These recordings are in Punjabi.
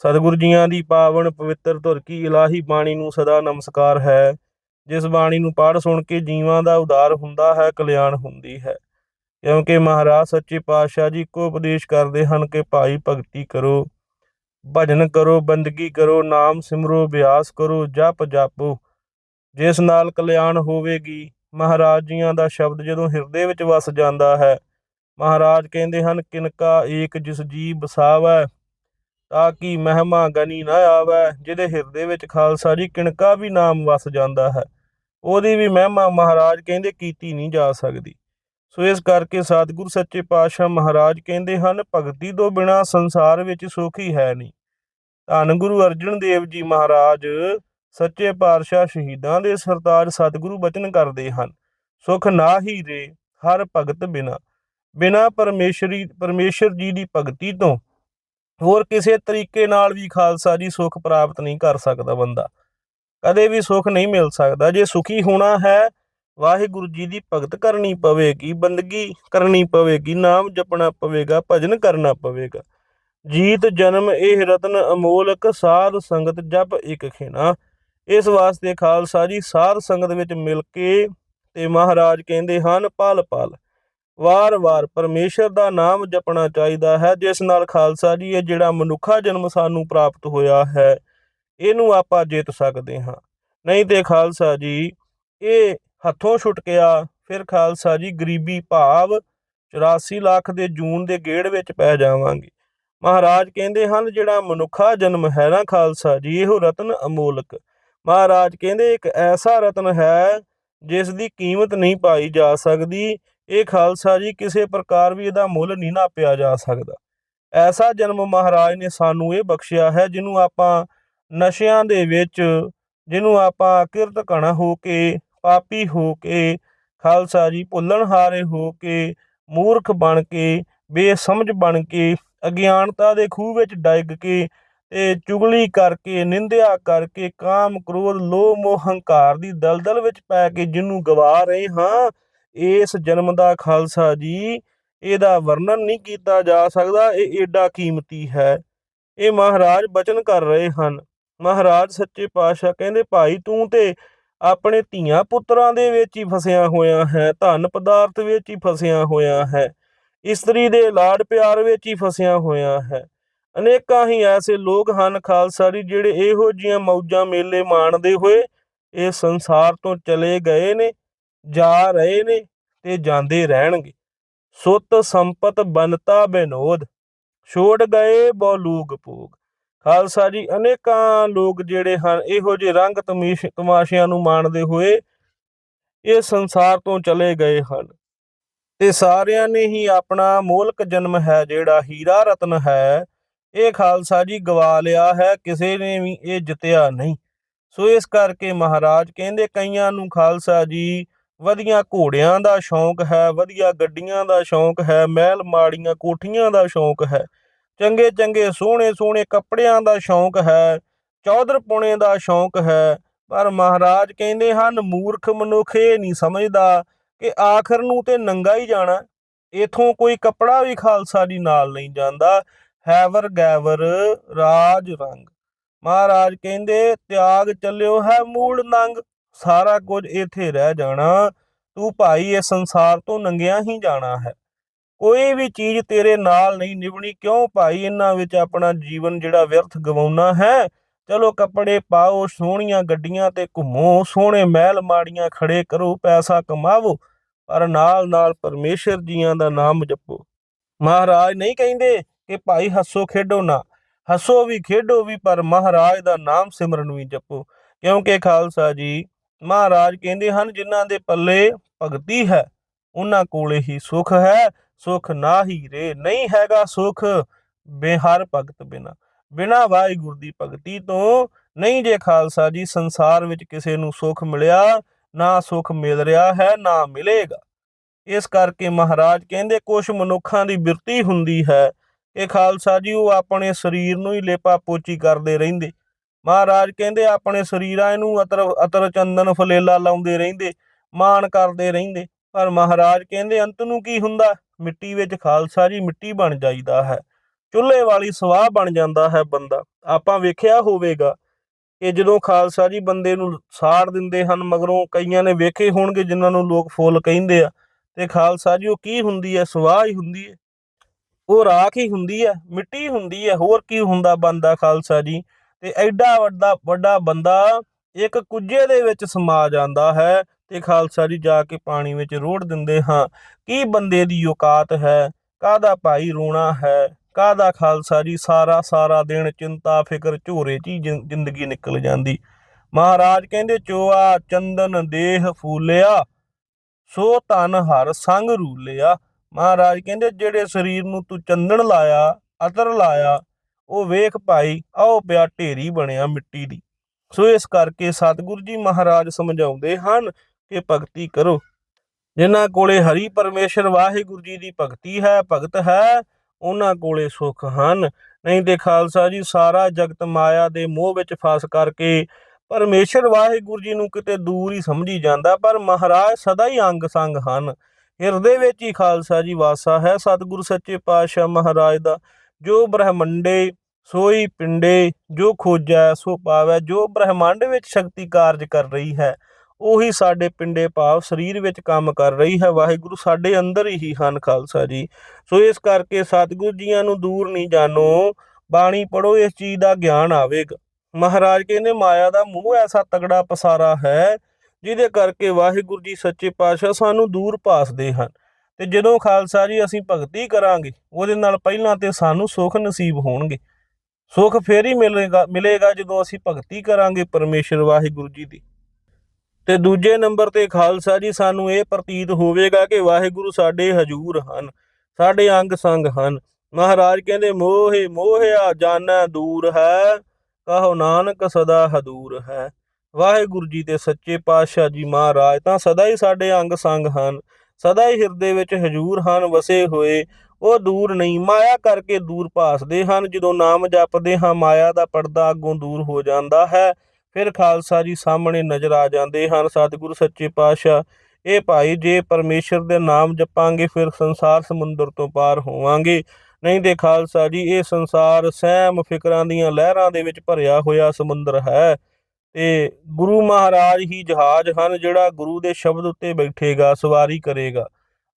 ਸਤਿਗੁਰੂ ਜੀਆਂ ਦੀ ਪਾਵਨ ਪਵਿੱਤਰ ਧੁਰ ਕੀ ਇਲਾਹੀ ਬਾਣੀ ਨੂੰ ਸਦਾ ਨਮਸਕਾਰ ਹੈ। ਜਿਸ ਬਾਣੀ ਨੂੰ ਪੜ੍ਹ ਸੁਣ ਕੇ ਜੀਵਾਂ ਦਾ ਉਦਾਰ ਹੁੰਦਾ ਹੈ, ਕਲਿਆਣ ਹੁੰਦੀ ਹੈ। ਕਿਉਂਕਿ ਮਹਾਰਾਜ ਸੱਚੇ ਪਾਤਸ਼ਾਹ ਜੀ ਕੋ ਉਪਦੇਸ਼ ਕਰਦੇ ਹਨ ਕਿ ਭਾਈ ਭਗਤੀ ਕਰੋ, ਭਜਨ ਕਰੋ, ਬੰਦਗੀ ਕਰੋ, ਨਾਮ ਸਿਮਰੋ ਅਭਿਆਸ ਕਰੋ, ਜਪ ਜਾਪੋ। ਜਿਸ ਨਾਲ ਕਲਿਆਣ ਹੋਵੇਗੀ, ਮਹਾਰਾਜ ਜੀਆਂ ਦਾ ਸ਼ਬਦ ਜਦੋਂ ਹਿਰਦੇ ਵਿੱਚ ਵਸ ਜਾਂਦਾ ਹੈ, ਮਹਾਰਾਜ ਕਹਿੰਦੇ ਹਨ, ਕਿਨਕਾ ਏਕ ਜਿਸ ਜੀ ਬਸਾਵੈ ਤਾਂ ਕਿ ਮਹਿਮਾ ਗਨੀ ਨਾ ਆਵੈ, ਜਿਹਦੇ ਹਿਰਦੇ ਵਿੱਚ ਖਾਲਸਾ ਜੀ ਕਿਣਕਾ ਵੀ ਨਾਮ ਵਸ ਜਾਂਦਾ ਹੈ। ਉਹਦੀ ਵੀ ਮਹਿਮਾ ਮਹਾਰਾਜ ਕਹਿੰਦੇ ਕੀਤੀ ਨਹੀਂ ਜਾ ਸਕਦੀ। ਸੋ ਇਸ ਕਰਕੇ ਸਤਿਗੁਰ ਸੱਚੇ ਪਾਤਸ਼ਾਹ ਮਹਾਰਾਜ ਕਹਿੰਦੇ ਹਨ, ਭਗਤੀ ਤੋਂ ਬਿਨਾ ਸੰਸਾਰ ਵਿੱਚ ਸੁਖ ਹੀ ਹੈ ਨਹੀਂ। ਧੰਨ ਗੁਰੂ ਅਰਜਨ ਦੇਵ ਜੀ ਮਹਾਰਾਜ ਸੱਚੇ ਪਾਤਸ਼ਾਹ ਸ਼ਹੀਦਾਂ ਦੇ ਸਰਤਾਜ ਸਤਿਗੁਰੂ ਬਚਨ ਕਰਦੇ ਹਨ। ਸੁਖ ਨਾ ਹੀ ਰੇ ਹਰ ਭਗਤ ਬਿਨਾ। ਬਿਨਾ ਪਰਮੇਸ਼ਰੀ, ਪਰਮੇਸ਼ਰ ਜੀ ਦੀ ਭਗਤੀ ਤੋਂ ਹੋਰ ਕਿਸੇ ਤਰੀਕੇ ਨਾਲ ਵੀ ਖਾਲਸਾ ਜੀ ਸੁੱਖ ਪ੍ਰਾਪਤ ਨਹੀਂ ਕਰ ਸਕਦਾ ਬੰਦਾ। ਕਦੇ ਵੀ ਸੁੱਖ ਨਹੀਂ ਮਿਲ ਸਕਦਾ। ਜੇ ਸੁਖੀ ਹੋਣਾ ਹੈ, ਵਾਹਿਗੁਰੂ ਜੀ ਦੀ ਭਗਤ ਕਰਨੀ ਪਵੇਗੀ, ਬੰਦਗੀ ਕਰਨੀ ਪਵੇਗੀ, ਨਾਮ ਜਪਣਾ ਪਵੇਗਾ, ਭਜਨ ਕਰਨਾ ਪਵੇਗਾ। ਜੀਤ ਜਨਮ ਇਹ ਰਤਨ ਅਮੋਲਕ, ਸਾਧ ਸੰਗਤ ਜਪ ਇੱਕ ਖੇਣਾ ਇਸ ਵਾਸਤੇ ਖਾਲਸਾ ਜੀ ਸਾਧ ਸੰਗਤ ਵਿੱਚ ਮਿਲ ਕੇ ਤੇ ਮਹਾਰਾਜ ਕਹਿੰਦੇ ਹਨ ਪਲ ਪਲ ਵਾਰ-ਵਾਰ ਪਰਮੇਸ਼ਰ ਦਾ ਨਾਮ ਜਪਣਾ ਚਾਹੀਦਾ ਹੈ, ਜਿਸ ਨਾਲ ਖਾਲਸਾ ਜੀ, ਇਹ ਜਿਹੜਾ ਮਨੁੱਖਾ ਜਨਮ ਸਾਨੂੰ ਪ੍ਰਾਪਤ ਹੋਇਆ ਹੈ, ਇਹਨੂੰ ਆਪਾਂ ਜਿੱਤ ਸਕਦੇ ਹਾਂ। ਨਹੀਂ ਤੇ ਖਾਲਸਾ ਜੀ, ਇਹ ਹੱਥੋਂ ਛੁੱਟ ਗਿਆ, ਫਿਰ ਖਾਲਸਾ ਜੀ, ਗਰੀਬੀ ਭਾਵ 84 ਲੱਖ ਦੇ ਜੂਨ ਦੇ ਗੇੜ ਵਿੱਚ ਪੈ ਜਾਵਾਂਗੇ। ਮਹਾਰਾਜ ਕਹਿੰਦੇ ਹਨ, ਜਿਹੜਾ ਮਨੁੱਖਾ ਜਨਮ ਹੈ ਨਾ ਖਾਲਸਾ ਜੀ, ਇਹੋ ਰਤਨ ਅਮੋਲਕ। ਮਹਾਰਾਜ ਕਹਿੰਦੇ, ਇੱਕ ਐਸਾ ਰਤਨ ਹੈ, ਜਿਸ ਦੀ ਕੀਮਤ ਨਹੀਂ ਪਾਈ ਜਾ ਸਕਦੀ ਇਹ ਖਾਲਸਾ ਜੀ, ਕਿਸੇ ਪ੍ਰਕਾਰ ਵੀ ਇਹਦਾ ਮੁੱਲ ਨਹੀਂ ਨਾ ਪਿਆ ਜਾ ਸਕਦਾ। ਐਸਾ ਜਨਮ ਮਹਾਰਾਜ ਨੇ ਸਾਨੂੰ ਇਹ ਬਖਸ਼ਿਆ ਹੈ, ਜਿਹਨੂੰ ਆਪਾਂ ਨਸ਼ਿਆਂ ਦੇ ਵਿੱਚ, ਜਿਹਨੂੰ ਆਪਾਂ ਕਿਰਤ ਘਣਾ ਹੋ ਕੇ, ਪਾਪੀ ਹੋ ਕੇ, ਖਾਲਸਾ ਜੀ, ਭੁੱਲਣ ਹਾਰੇ ਹੋ ਕੇ, ਮੂਰਖ ਬਣ ਕੇ, ਬੇਸਮਝ ਬਣ ਕੇ, ਅਗਿਆਨਤਾ ਦੇ ਖੂਹ ਵਿੱਚ ਡਿੱਗ ਕੇ ਤੇ ਚੁਗਲੀ ਕਰਕੇ, ਨਿੰਦਿਆ ਕਰਕੇ, ਕਾਮ, ਕ੍ਰੋਧ, ਲੋਭ, ਮੋਹ, ਹੰਕਾਰ ਦੀ ਦਲਦਲ ਵਿੱਚ ਪੈ ਕੇ ਜਿਹਨੂੰ ਗਵਾ ਰਹੇ ਹਾਂ ਇਸ ਜਨਮ ਦਾ ਖਾਲਸਾ ਜੀ। ਇਹਦਾ ਵਰਣਨ ਨਹੀਂ ਕੀਤਾ ਜਾ ਸਕਦਾ, ਇਹ ਏਡਾ ਕੀਮਤੀ ਹੈ। ਇਹ ਮਹਾਰਾਜ ਬਚਨ ਕਰ ਰਹੇ ਹਨ। ਮਹਾਰਾਜ ਸੱਚੇ ਪਾਤਸ਼ਾਹ ਕਹਿੰਦੇ, ਭਾਈ, ਤੂੰ ਤੇ ਆਪਣੇ ਧੀਆਂ ਪੁੱਤਰਾਂ ਦੇ ਵਿੱਚ ਹੀ ਫਸਿਆ ਹੋਇਆ ਹੈ, ਧਨ ਪਦਾਰਥ ਵਿੱਚ ਹੀ ਫਸਿਆ ਹੋਇਆ ਹੈ, ਇਸਤਰੀ ਦੇ ਲਾਡ ਪਿਆਰ ਵਿੱਚ ਹੀ ਫਸਿਆ ਹੋਇਆ ਹੈ। ਅਨੇਕਾਂ ਹੀ ਐਸੇ ਲੋਕ ਹਨ ਖਾਲਸਾ ਜੀ, ਜਿਹੜੇ ਇਹੋ ਜੀਆਂ ਮੌਜਾਂ ਮੇਲੇ ਮਾਣਦੇ ਹੋਏ ਇਹ ਸੰਸਾਰ ਤੋਂ ਚਲੇ ਗਏ ਨੇ। ਜਾ ਰਹੇ ਨੇ ਤੇ ਜਾਂਦੇ ਰਹਿਣਗੇ। ਸੁੱਤ ਸੰਪਤ ਬਨਤਾ ਬਿਨੋਦ, ਛੋੜ ਗਏ ਬਹੁ ਭੋਗ। ਖਾਲਸਾ ਜੀ, ਅਨੇਕਾਂ ਲੋਕ ਜਿਹੜੇ ਹਨ, ਇਹੋ ਜਿਹੇ ਰੰਗ ਤਮੀਸ਼ ਤਮਾਸ਼ਿਆਂ ਨੂੰ ਮਾਣਦੇ ਹੋਏ ਇਹ ਸੰਸਾਰ ਤੋਂ ਚਲੇ ਗਏ ਹਨ। ਤੇ ਸਾਰਿਆਂ ਨੇ ਹੀ ਆਪਣਾ ਮੋਲਕ ਜਨਮ ਹੈ, ਜਿਹੜਾ ਹੀਰਾ ਰਤਨ ਹੈ, ਇਹ ਖਾਲਸਾ ਜੀ ਗਵਾ ਲਿਆ ਹੈ, ਕਿਸੇ ਨੇ ਵੀ ਇਹ ਜਿੱਤਿਆ ਨਹੀਂ। ਸੋ ਇਸ ਕਰਕੇ ਮਹਾਰਾਜ ਕਹਿੰਦੇ ਕਈਆਂ ਨੂੰ ਖਾਲਸਾ ਜੀ ਵਧੀਆ ਘੋੜਿਆਂ ਦਾ ਸ਼ੌਂਕ ਹੈ, ਵਧੀਆ ਗੱਡੀਆਂ ਦਾ ਸ਼ੌਂਕ ਹੈ, ਮਹਿਲ ਮਾੜੀਆਂ ਕੋਠੀਆਂ ਦਾ ਸ਼ੌਂਕ ਹੈ, ਚੰਗੇ ਚੰਗੇ ਸੋਹਣੇ ਸੋਹਣੇ ਕੱਪੜਿਆਂ ਦਾ ਸ਼ੌਂਕ ਹੈ, ਚੌਧਰ ਪੁਣੇ ਦਾ ਸ਼ੌਂਕ ਹੈ, ਪਰ ਮਹਾਰਾਜ ਕਹਿੰਦੇ ਹਨ, ਮੂਰਖ ਮਨੁੱਖ ਇਹ ਨਹੀਂ ਸਮਝਦਾ ਕਿ ਆਖਰ ਨੂੰ ਤੇ ਨੰਗਾ ਹੀ ਜਾਣਾ, ਇਥੋਂ ਕੋਈ ਕੱਪੜਾ ਵੀ ਖਾਲਸਾ ਜੀ ਨਾਲ ਨਹੀਂ ਜਾਂਦਾ, ਹੈਵਰ ਗੈਵਰ ਰਾਜ ਰੰਗ। ਮਹਾਰਾਜ ਕਹਿੰਦੇ, ਤਿਆਗ ਚੱਲਿਓ ਹੈ ਮੂਲ ਨੰਗ ਸਾਰਾ ਕੁਝ ਇੱਥੇ ਰਹਿ ਜਾਣਾ, ਤੂੰ ਭਾਈ ਇਹ ਸੰਸਾਰ ਤੋਂ ਨੰਗਿਆ ਹੀ ਜਾਣਾ ਹੈ। ਕੋਈ ਵੀ ਚੀਜ਼ ਤੇਰੇ ਨਾਲ ਨਹੀਂ ਨਿਭਣੀ, ਕਿਉਂ ਭਾਈ ਇਹਨਾਂ ਵਿੱਚ ਆਪਣਾ ਜੀਵਨ ਜਿਹੜਾ ਵਿਅਰਥ ਗਵਾਉਣਾ ਹੈ? ਚਲੋ ਕੱਪੜੇ ਪਾਓ, ਸੋਹਣੀਆਂ ਗੱਡੀਆਂ ਤੇ ਘੁੰਮੋ, ਸੋਹਣੇ ਮਹਿਲ ਮਾੜੀਆਂ ਖੜੇ ਕਰੋ, ਪੈਸਾ ਕਮਾਵੋ, ਪਰ ਨਾਲ ਨਾਲ ਪਰਮੇਸ਼ਰ ਜੀਆਂ ਦਾ ਨਾਮ ਜਪੋ। ਮਹਾਰਾਜ ਨਹੀਂ ਕਹਿੰਦੇ ਕਿ ਭਾਈ ਹੱਸੋ ਖੇਡੋ ਨਾ, ਹੱਸੋ ਵੀ ਖੇਡੋ ਵੀ, ਪਰ ਮਹਾਰਾਜ ਦਾ ਨਾਮ ਸਿਮਰਨ ਵੀ ਜਪੋ। ਕਿਉਂਕਿ ਖਾਲਸਾ ਜੀ ਮਹਾਰਾਜ ਕਹਿੰਦੇ ਹਨ, ਜਿਨ੍ਹਾਂ ਦੇ ਪੱਲੇ ਭਗਤੀ ਹੈ, ਉਹਨਾਂ ਕੋਲੇ ਹੀ ਸੁਖ ਹੈ, ਸੁਖ ਨਾ ਹੀ ਰੇ ਨਹੀਂ ਹੈਗਾ ਸੁਖ ਬੇਹਰ ਭਗਤ ਬਿਨਾ। ਬਿਨਾ ਵਾਹਿਗੁਰੂ ਦੀ ਭਗਤੀ ਤੋਂ ਨਹੀਂ ਜੇ ਖਾਲਸਾ ਜੀ, ਸੰਸਾਰ ਵਿੱਚ ਕਿਸੇ ਨੂੰ ਸੁੱਖ ਮਿਲਿਆ, ਨਾ ਸੁੱਖ ਮਿਲ ਰਿਹਾ ਹੈ, ਨਾ ਮਿਲੇਗਾ। ਇਸ ਕਰਕੇ ਮਹਾਰਾਜ ਕਹਿੰਦੇ ਕੁਝ ਮਨੁੱਖਾਂ ਦੀ ਬਿਰਤੀ ਹੁੰਦੀ ਹੈ ਕਿ ਖਾਲਸਾ ਜੀ, ਉਹ ਆਪਣੇ ਸਰੀਰ ਨੂੰ ਹੀ ਲੇਪਾ ਪੋਚੀ ਕਰਦੇ ਰਹਿੰਦੇ। ਮਹਾਰਾਜ ਕਹਿੰਦੇ ਆਪਣੇ ਸਰੀਰਾਂ ਨੂੰ ਅਤਰ ਅਤਰ ਚੰਦਨ ਫਲੇਲਾ ਲਾਉਂਦੇ ਰਹਿੰਦੇ, ਮਾਣ ਕਰਦੇ ਰਹਿੰਦੇ। ਪਰ ਮਹਾਰਾਜ ਕਹਿੰਦੇ ਅੰਤ ਨੂੰ ਕੀ ਹੁੰਦਾ? ਮਿੱਟੀ ਵਿੱਚ ਖਾਲਸਾ ਜੀ ਮਿੱਟੀ ਬਣ ਜਾਈਦਾ ਹੈ। ਚੁੱਲ੍ਹੇ ਵਾਲੀ ਸਵਾਹ ਬਣ ਜਾਂਦਾ ਹੈ ਬੰਦਾ। ਆਪਾਂ ਵੇਖਿਆ ਹੋਵੇਗਾ ਕਿ ਜਦੋਂ ਖਾਲਸਾ ਜੀ ਬੰਦੇ ਨੂੰ ਸਾੜ ਦਿੰਦੇ ਹਨ, ਮਗਰੋਂ ਕਈਆਂ ਨੇ ਵੇਖੇ ਹੋਣਗੇ ਜਿਨ੍ਹਾਂ ਨੂੰ ਲੋਕ ਫੁੱਲ ਕਹਿੰਦੇ ਆ, ਤੇ ਖਾਲਸਾ ਜੀ ਉਹ ਕੀ ਹੁੰਦੀ ਹੈ? ਸਵਾਹ ਹੀ ਹੁੰਦੀ ਹੈ। ਉਹ ਰਾਖ ਹੀ ਹੁੰਦੀ ਹੈ, ਮਿੱਟੀ ਹੁੰਦੀ ਹੈ। ਹੋਰ ਕੀ ਹੁੰਦਾ ਬੰਦਾ ਖਾਲਸਾ ਜੀ? ਤੇ ਐਡਾ ਵੱਡਾ ਵੱਡਾ ਬੰਦਾ ਇੱਕ ਕੁੱਜੇ ਦੇ ਵਿੱਚ ਸਮਾ ਜਾਂਦਾ ਹੈ ਤੇ ਖਾਲਸਾ ਜੀ ਜਾ ਕੇ ਪਾਣੀ ਵਿੱਚ ਰੋੜ ਦਿੰਦੇ ਹਾਂ। ਕੀ ਬੰਦੇ ਦੀ ਔਕਾਤ ਹੈ? ਕਾਹਦਾ ਭਾਈ ਰੋਣਾ ਹੈ? ਕਾਹਦਾ ਖਾਲਸਾ ਜੀ ਸਾਰਾ ਸਾਰਾ ਦਿਨ ਚਿੰਤਾ, ਫਿਕਰ, ਝੋਰੇ 'ਚ ਹੀ ਜ਼ਿੰਦਗੀ ਨਿਕਲ ਜਾਂਦੀ। ਮਹਾਰਾਜ ਕਹਿੰਦੇ, ਚੋਆ ਚੰਦਨ ਦੇਹ ਫੂਲਿਆ, ਸੋ ਧਨ ਹਰ ਸੰਗ ਰੂਲਿਆ। ਮਹਾਰਾਜ ਕਹਿੰਦੇ, ਜਿਹੜੇ ਸਰੀਰ ਨੂੰ ਤੂੰ ਚੰਦਨ ਲਾਇਆ, ਅਤਰ ਲਾਇਆ ਉਹ ਵੇਖ ਭਾਈ, ਆਓ ਪਿਆ ਢੇਰੀ ਬਣਿਆ ਮਿੱਟੀ ਦੀ। ਸੋ ਇਸ ਕਰਕੇ ਸਤਿਗੁਰੂ ਜੀ ਮਹਾਰਾਜ ਸਮਝਾਉਂਦੇ ਹਨ ਕਿ ਭਗਤੀ ਕਰੋ। ਜਿਨ੍ਹਾਂ ਕੋਲੇ ਹਰੀ ਪਰਮੇਸ਼ਰ ਵਾਹਿਗੁਰੂ ਜੀ ਦੀ ਭਗਤੀ ਹੈ, ਭਗਤ ਹੈ, ਉਹਨਾਂ ਕੋਲੇ ਸੁੱਖ ਹਨ। ਨਹੀਂ ਤੇ ਖਾਲਸਾ ਜੀ, ਸਾਰਾ ਜਗਤ ਮਾਇਆ ਦੇ ਮੋਹ ਵਿੱਚ ਫਸ ਕਰਕੇ ਪਰਮੇਸ਼ਰ ਵਾਹਿਗੁਰੂ ਜੀ ਨੂੰ ਕਿਤੇ ਦੂਰ ਹੀ ਸਮਝੀ ਜਾਂਦਾ, ਪਰ ਮਹਾਰਾਜ ਸਦਾ ਹੀ ਅੰਗ ਸੰਗ ਹਨ। ਹਿਰਦੇ ਵਿੱਚ ਹੀ ਖਾਲਸਾ ਜੀ ਵਾਸਾ ਹੈ, ਸਤਿਗੁਰੂ ਸੱਚੇ ਪਾਤਸ਼ਾਹ ਮਹਾਰਾਜ ਦਾ, ਜੋ ਬ੍ਰਹਮੰਡੇ ਸੋਈ ਪਿੰਡੇ, ਜੋ ਖੋਜੈ, ਸੋ ਪਾਵੈ, ਜੋ ਬ੍ਰਹਿਮੰਡ ਵਿੱਚ ਸ਼ਕਤੀ ਕਾਰਜ ਕਰ ਰਹੀ ਹੈ, ਉਹੀ ਸਾਡੇ ਪਿੰਡੇ ਭਾਵ ਸਰੀਰ ਵਿੱਚ ਕੰਮ ਕਰ ਰਹੀ ਹੈ। ਵਾਹਿਗੁਰੂ ਸਾਡੇ ਅੰਦਰ ਹੀ ਹਨ ਖਾਲਸਾ ਜੀ। ਸੋ ਇਸ ਕਰਕੇ ਸਤਿਗੁਰੂ ਜੀਆਂ ਨੂੰ ਦੂਰ ਨਹੀਂ ਜਾਣੋ, ਬਾਣੀ ਪੜੋ ਇਸ ਚੀਜ਼ ਦਾ ਗਿਆਨ ਆਵੇਗਾ। ਮਹਾਰਾਜ ਕਹਿੰਦੇ, ਮਾਇਆ ਦਾ ਮੂੰਹ ਐਸਾ ਤਗੜਾ ਪਸਾਰਾ ਹੈ, ਜਿਹਦੇ ਕਰਕੇ ਵਾਹਿਗੁਰੂ ਜੀ ਸੱਚੇ ਪਾਤਸ਼ਾਹ ਸਾਨੂੰ ਦੂਰ ਭਾਸਦੇ ਹਨ। ਤੇ ਜਦੋਂ ਖਾਲਸਾ ਜੀ ਅਸੀਂ ਭਗਤੀ ਕਰਾਂਗੇ, ਉਹਦੇ ਨਾਲ ਪਹਿਲਾਂ ਤੇ ਸਾਨੂੰ ਸੁੱਖ ਨਸੀਬ ਹੋਣਗੇ। ਸੁੱਖ ਫੇਰ ਹੀ ਮਿਲੇਗਾ ਮਿਲੇਗਾ ਜਦੋਂ ਅਸੀਂ ਭਗਤੀ ਕਰਾਂਗੇ ਪਰਮੇਸ਼ਰ ਵਾਹਿਗੁਰੂ ਜੀ ਦੀ। ਤੇ ਦੂਜੇ ਨੰਬਰ ਤੇ ਖਾਲਸਾ ਜੀ, ਸਾਨੂੰ ਇਹ ਪ੍ਰਤੀਤ ਹੋਵੇਗਾ ਕਿ ਵਾਹਿਗੁਰੂ ਸਾਡੇ ਹਜੂਰ ਹਨ, ਸਾਡੇ ਅੰਗ ਸੰਗ ਹਨ। ਮਹਾਰਾਜ ਕਹਿੰਦੇ, ਮੋਹੇ ਮੋਹਿਆ ਜਾਣੈ ਦੂਰ ਹੈ, ਕਹੋ ਨਾਨਕ ਸਦਾ ਹਦੂਰ ਹੈ। ਵਾਹਿਗੁਰੂ ਜੀ ਤੇ ਸੱਚੇ ਪਾਤਸ਼ਾਹ ਜੀ ਮਹਾਰਾਜ, ਤਾਂ ਸਦਾ ਹੀ ਸਾਡੇ ਅੰਗ ਸੰਗ ਹਨ, ਸਦਾ ਹੀ ਹਿਰਦੇ ਵਿੱਚ ਹਜੂਰ ਹਨ, ਵਸੇ ਹੋਏ ਉਹ ਦੂਰ ਨਹੀਂ, ਮਾਇਆ ਕਰਕੇ ਦੂਰ ਭਾਸਦੇ ਹਨ। ਜਦੋਂ ਨਾਮ ਜਪਦੇ ਹਾਂ, ਮਾਇਆ ਦਾ ਪਰਦਾ ਅੱਗੋਂ ਦੂਰ ਹੋ ਜਾਂਦਾ ਹੈ। ਫਿਰ ਖਾਲਸਾ ਜੀ ਸਾਹਮਣੇ ਨਜ਼ਰ ਆ ਜਾਂਦੇ ਹਨ। ਸਤਿਗੁਰੂ ਸੱਚੇ ਪਾਤਸ਼ਾਹ, ਇਹ ਭਾਈ, ਜੇ ਪਰਮੇਸ਼ਰ ਦੇ ਨਾਮ ਜਪਾਂਗੇ, ਫਿਰ ਸੰਸਾਰ ਸਮੁੰਦਰ ਤੋਂ ਪਾਰ ਹੋਵਾਂਗੇ। ਨਹੀਂ ਦੇ ਖਾਲਸਾ ਜੀ, ਇਹ ਸੰਸਾਰ ਸਹਿਮ ਫਿਕਰਾਂ ਦੀਆਂ ਲਹਿਰਾਂ ਦੇ ਵਿੱਚ ਭਰਿਆ ਹੋਇਆ ਸਮੁੰਦਰ ਹੈ। ਤੇ ਗੁਰੂ ਮਹਾਰਾਜ ਹੀ ਜਹਾਜ਼ ਹਨ, ਜਿਹੜਾ ਗੁਰੂ ਦੇ ਸ਼ਬਦ ਉੱਤੇ ਬੈਠੇਗਾ, ਸਵਾਰੀ ਕਰੇਗਾ।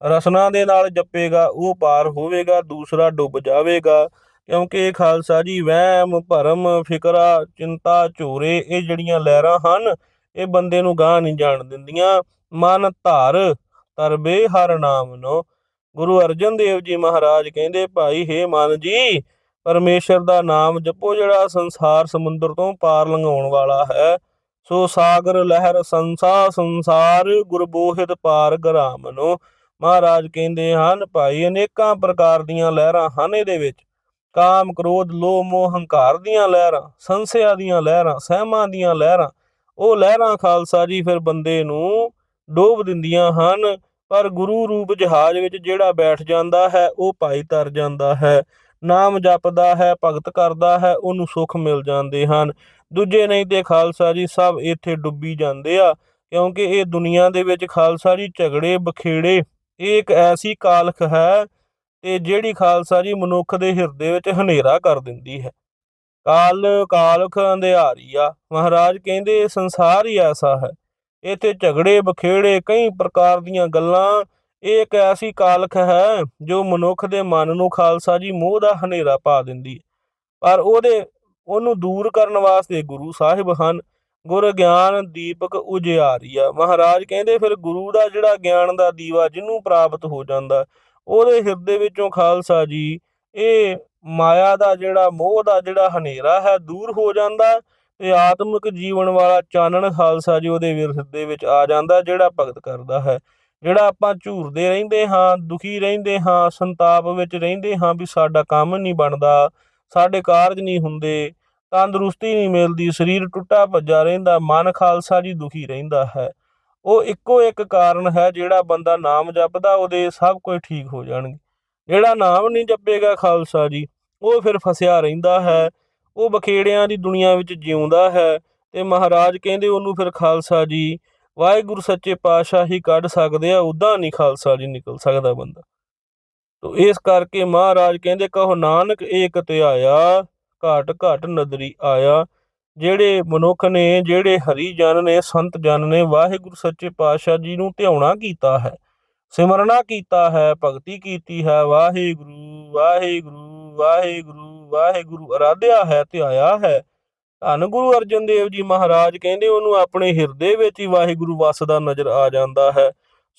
ਰਸਨਾ ਦੇ ਨਾਲ ਜਪੇਗਾ, ਉਹ ਪਾਰ ਹੋਵੇਗਾ, ਦੂਸਰਾ ਡੁੱਬ ਜਾਵੇਗਾ। ਕਿਉਂਕਿ ਇਹ ਖਾਲਸਾ ਜੀ ਵਹਿਮ, ਭਰਮ, ਫਿਕਰਾ, ਚਿੰਤਾ, ਝੋਰੇ, ਇਹ ਜਿਹੜੀਆਂ ਲਹਿਰਾਂ ਹਨ, ਇਹ ਬੰਦੇ ਨੂੰ ਗਾਹ ਨਹੀਂ ਜਾਣ ਦਿੰਦੀਆਂ। ਮਨ ਧਾਰ, ਤਰਬੇ ਹਰ ਨਾਮ ਨੂੰ। ਗੁਰੂ ਅਰਜਨ ਦੇਵ ਜੀ ਮਹਾਰਾਜ ਕਹਿੰਦੇ, ਭਾਈ, ਹੇ ਮਨ ਜੀ, ਪਰਮੇਸ਼ਰ ਦਾ ਨਾਮ ਜਪੋ, ਜਿਹੜਾ ਸੰਸਾਰ ਸਮੁੰਦਰ ਤੋਂ ਪਾਰ ਲੰਘਾਉਣ ਵਾਲਾ ਹੈ। ਸੋ ਸਾਗਰ, ਲਹਿਰ, ਸੰਸਾ, ਸੰਸਾਰ, ਗੁਰਬੋਹਿਤ ਪਾਰ ਗਰਾਮਨੋ ਮਹਾਰਾਜ ਕਹਿੰਦੇ ਹਨ, ਭਾਈ, ਅਨੇਕਾਂ ਪ੍ਰਕਾਰ ਦੀਆਂ ਲਹਿਰਾਂ ਹਨ ਇਹਦੇ ਵਿੱਚ। ਕਾਮ, ਕ੍ਰੋਧ, ਲੋਭ, ਮੋਹ, ਹੰਕਾਰ ਦੀਆਂ ਲਹਿਰਾਂ, ਸੰਸਿਆ ਦੀਆਂ ਲਹਿਰਾਂ, ਸਹਿਮਾਂ ਦੀਆਂ ਲਹਿਰਾਂ, ਉਹ ਲਹਿਰਾਂ ਖਾਲਸਾ ਜੀ ਫਿਰ ਬੰਦੇ ਨੂੰ ਡੋਬ ਦਿੰਦੀਆਂ ਹਨ। ਪਰ ਗੁਰੂ ਰੂਪ ਜਹਾਜ਼ ਵਿੱਚ ਜਿਹੜਾ ਬੈਠ ਜਾਂਦਾ ਹੈ, ਉਹ ਭਾਈ ਤਰ ਜਾਂਦਾ ਹੈ। ਨਾਮ ਜਪਦਾ ਹੈ, ਭਗਤ ਕਰਦਾ ਹੈ, ਉਹਨੂੰ ਸੁੱਖ ਮਿਲ ਜਾਂਦੇ ਹਨ। ਦੂਜੇ ਨਹੀਂ ਤੇ ਖਾਲਸਾ ਜੀ ਸਭ ਇੱਥੇ ਡੁੱਬੀ ਜਾਂਦੇ ਆ, ਕਿਉਂਕਿ ਇਹ ਦੁਨੀਆ ਦੇ ਵਿੱਚ ਖਾਲਸਾ ਜੀ ਝਗੜੇ, ਬਖੇੜੇ ਇਹ ਇੱਕ ਐਸੀ ਕਾਲਖ ਹੈ ਤੇ ਜਿਹੜੀ ਖਾਲਸਾ ਜੀ ਮਨੁੱਖ ਦੇ ਹਿਰਦੇ ਵਿੱਚ ਹਨੇਰਾ ਕਰ ਦਿੰਦੀ ਹੈ। ਕਾਲ, ਕਾਲਖ ਅੰਧਿਆਰੀ ਆ। ਮਹਾਰਾਜ ਕਹਿੰਦੇ ਸੰਸਾਰ ਹੀ ਐਸਾ ਹੈ। ਇੱਥੇ ਝਗੜੇ, ਬਖੇੜੇ, ਕਈ ਪ੍ਰਕਾਰ ਦੀਆਂ ਗੱਲਾਂ, ਇਹ ਇੱਕ ਐਸੀ ਕਾਲਖ ਹੈ ਜੋ ਮਨੁੱਖ ਦੇ ਮਨ ਨੂੰ ਖਾਲਸਾ ਜੀ ਮੋਹ ਦਾ ਹਨੇਰਾ ਪਾ ਦਿੰਦੀ ਹੈ। ਪਰ ਉਹਦੇ, ਉਹਨੂੰ ਦੂਰ ਕਰਨ ਵਾਸਤੇ ਗੁਰੂ ਸਾਹਿਬ ਹਨ। ਗੁਰ ਗਿਆਨ ਦੀਪਕ ਉਜਿਆਰੀਆ ਮਹਾਰਾਜ ਕਹਿੰਦੇ ਫਿਰ ਗੁਰੂ ਦਾ ਜਿਹੜਾ ਗਿਆਨ ਦਾ ਦੀਵਾ ਜਿਹਨੂੰ ਪ੍ਰਾਪਤ ਹੋ ਜਾਂਦਾ, ਉਹਦੇ ਹਿਰਦੇ ਵਿੱਚੋਂ ਖਾਲਸਾ ਜੀ, ਇਹ ਮਾਇਆ ਦਾ ਜਿਹੜਾ ਮੋਹ ਦਾ ਜਿਹੜਾ ਹਨੇਰਾ ਹੈ, ਦੂਰ ਹੋ ਜਾਂਦਾ ਤੇ ਆਤਮਿਕ ਜੀਵਨ ਵਾਲਾ ਚਾਨਣ ਖਾਲਸਾ ਜੀ ਉਹਦੇ ਹਿਰਦੇ ਵਿੱਚ ਆ ਜਾਂਦਾ, ਜਿਹੜਾ ਭਗਤ ਕਰਦਾ ਹੈ। ਜਿਹੜਾ ਆਪਾਂ ਝੂਰਦੇ ਰਹਿੰਦੇ ਹਾਂ, ਦੁਖੀ ਰਹਿੰਦੇ ਹਾਂ, ਸੰਤਾਪ ਵਿੱਚ ਰਹਿੰਦੇ ਹਾਂ ਵੀ ਸਾਡਾ ਕੰਮ ਨਹੀਂ ਬਣਦਾ, ਸਾਡੇ ਕਾਰਜ ਨਹੀਂ ਹੁੰਦੇ ਤੰਦਰੁਸਤੀ ਨਹੀਂ ਮਿਲਦੀ, ਸਰੀਰ ਟੁੱਟਾ ਭੱਜਾ ਰਹਿੰਦਾ, ਮਨ ਖਾਲਸਾ ਜੀ ਦੁਖੀ ਰਹਿੰਦਾ ਹੈ। ਉਹ ਇੱਕੋ ਇੱਕ ਕਾਰਨ ਹੈ ਜਿਹੜਾ ਬੰਦਾ ਨਾਮ ਜਪਦਾ, ਉਹਦੇ ਸਭ ਕੁਝ ਠੀਕ ਹੋ ਜਾਣਗੇ। ਜਿਹੜਾ ਨਾਮ ਨਹੀਂ ਜਪੇਗਾ ਖਾਲਸਾ ਜੀ, ਉਹ ਫਿਰ ਫਸਿਆ ਰਹਿੰਦਾ ਹੈ। ਉਹ ਬਖੇੜਿਆਂ ਦੀ ਦੁਨੀਆ ਵਿੱਚ ਜਿਉਂਦਾ ਹੈ ਤੇ ਮਹਾਰਾਜ ਕਹਿੰਦੇ ਉਹਨੂੰ ਫਿਰ ਖਾਲਸਾ ਜੀ, ਵਾਹਿਗੁਰੂ ਸੱਚੇ ਪਾਤਸ਼ਾਹ ਹੀ ਕੱਢ ਸਕਦੇ ਆ ਉਦਾਂ ਨਹੀਂ ਖਾਲਸਾ ਜੀ ਨਿਕਲ ਸਕਦਾ ਬੰਦਾ। ਤੋ ਇਸ ਕਰਕੇ ਮਹਾਰਾਜ ਕਹਿੰਦੇ, ਕਹੋ ਨਾਨਕ ਏਕ ਆਇਆ ਘਾਟ ਘਾਟ ਨਦਰੀ ਆਇਆ। ਜਿਹੜੇ ਮਨੁੱਖ ਨੇ, ਜਿਹੜੇ ਹਰੀ ਜਨ ਨੇ, ਸੰਤ ਜਨ ਨੇ ਵਾਹਿਗੁਰੂ ਸੱਚੇ ਪਾਤਸ਼ਾਹ ਜੀ ਨੂੰ ਧਿਆਉਣਾ ਕੀਤਾ ਹੈ, ਸਿਮਰਨਾ ਕੀਤਾ ਹੈ, ਭਗਤੀ ਕੀਤੀ ਹੈ, ਵਾਹਿਗੁਰੂ ਵਾਹਿਗੁਰੂ ਵਾਹਿਗੁਰੂ ਵਾਹਿਗੁਰੂ ਅਰਾਧਿਆ ਹੈ ਤੇ ਆਇਆ ਹੈ। ਧੰਨ ਗੁਰੂ ਅਰਜਨ ਦੇਵ ਜੀ ਮਹਾਰਾਜ ਕਹਿੰਦੇ, ਉਹਨੂੰ ਆਪਣੇ ਹਿਰਦੇ ਵਿੱਚ ਹੀ ਵਾਹਿਗੁਰੂ ਵਸਦਾ ਨਜ਼ਰ ਆ ਜਾਂਦਾ ਹੈ।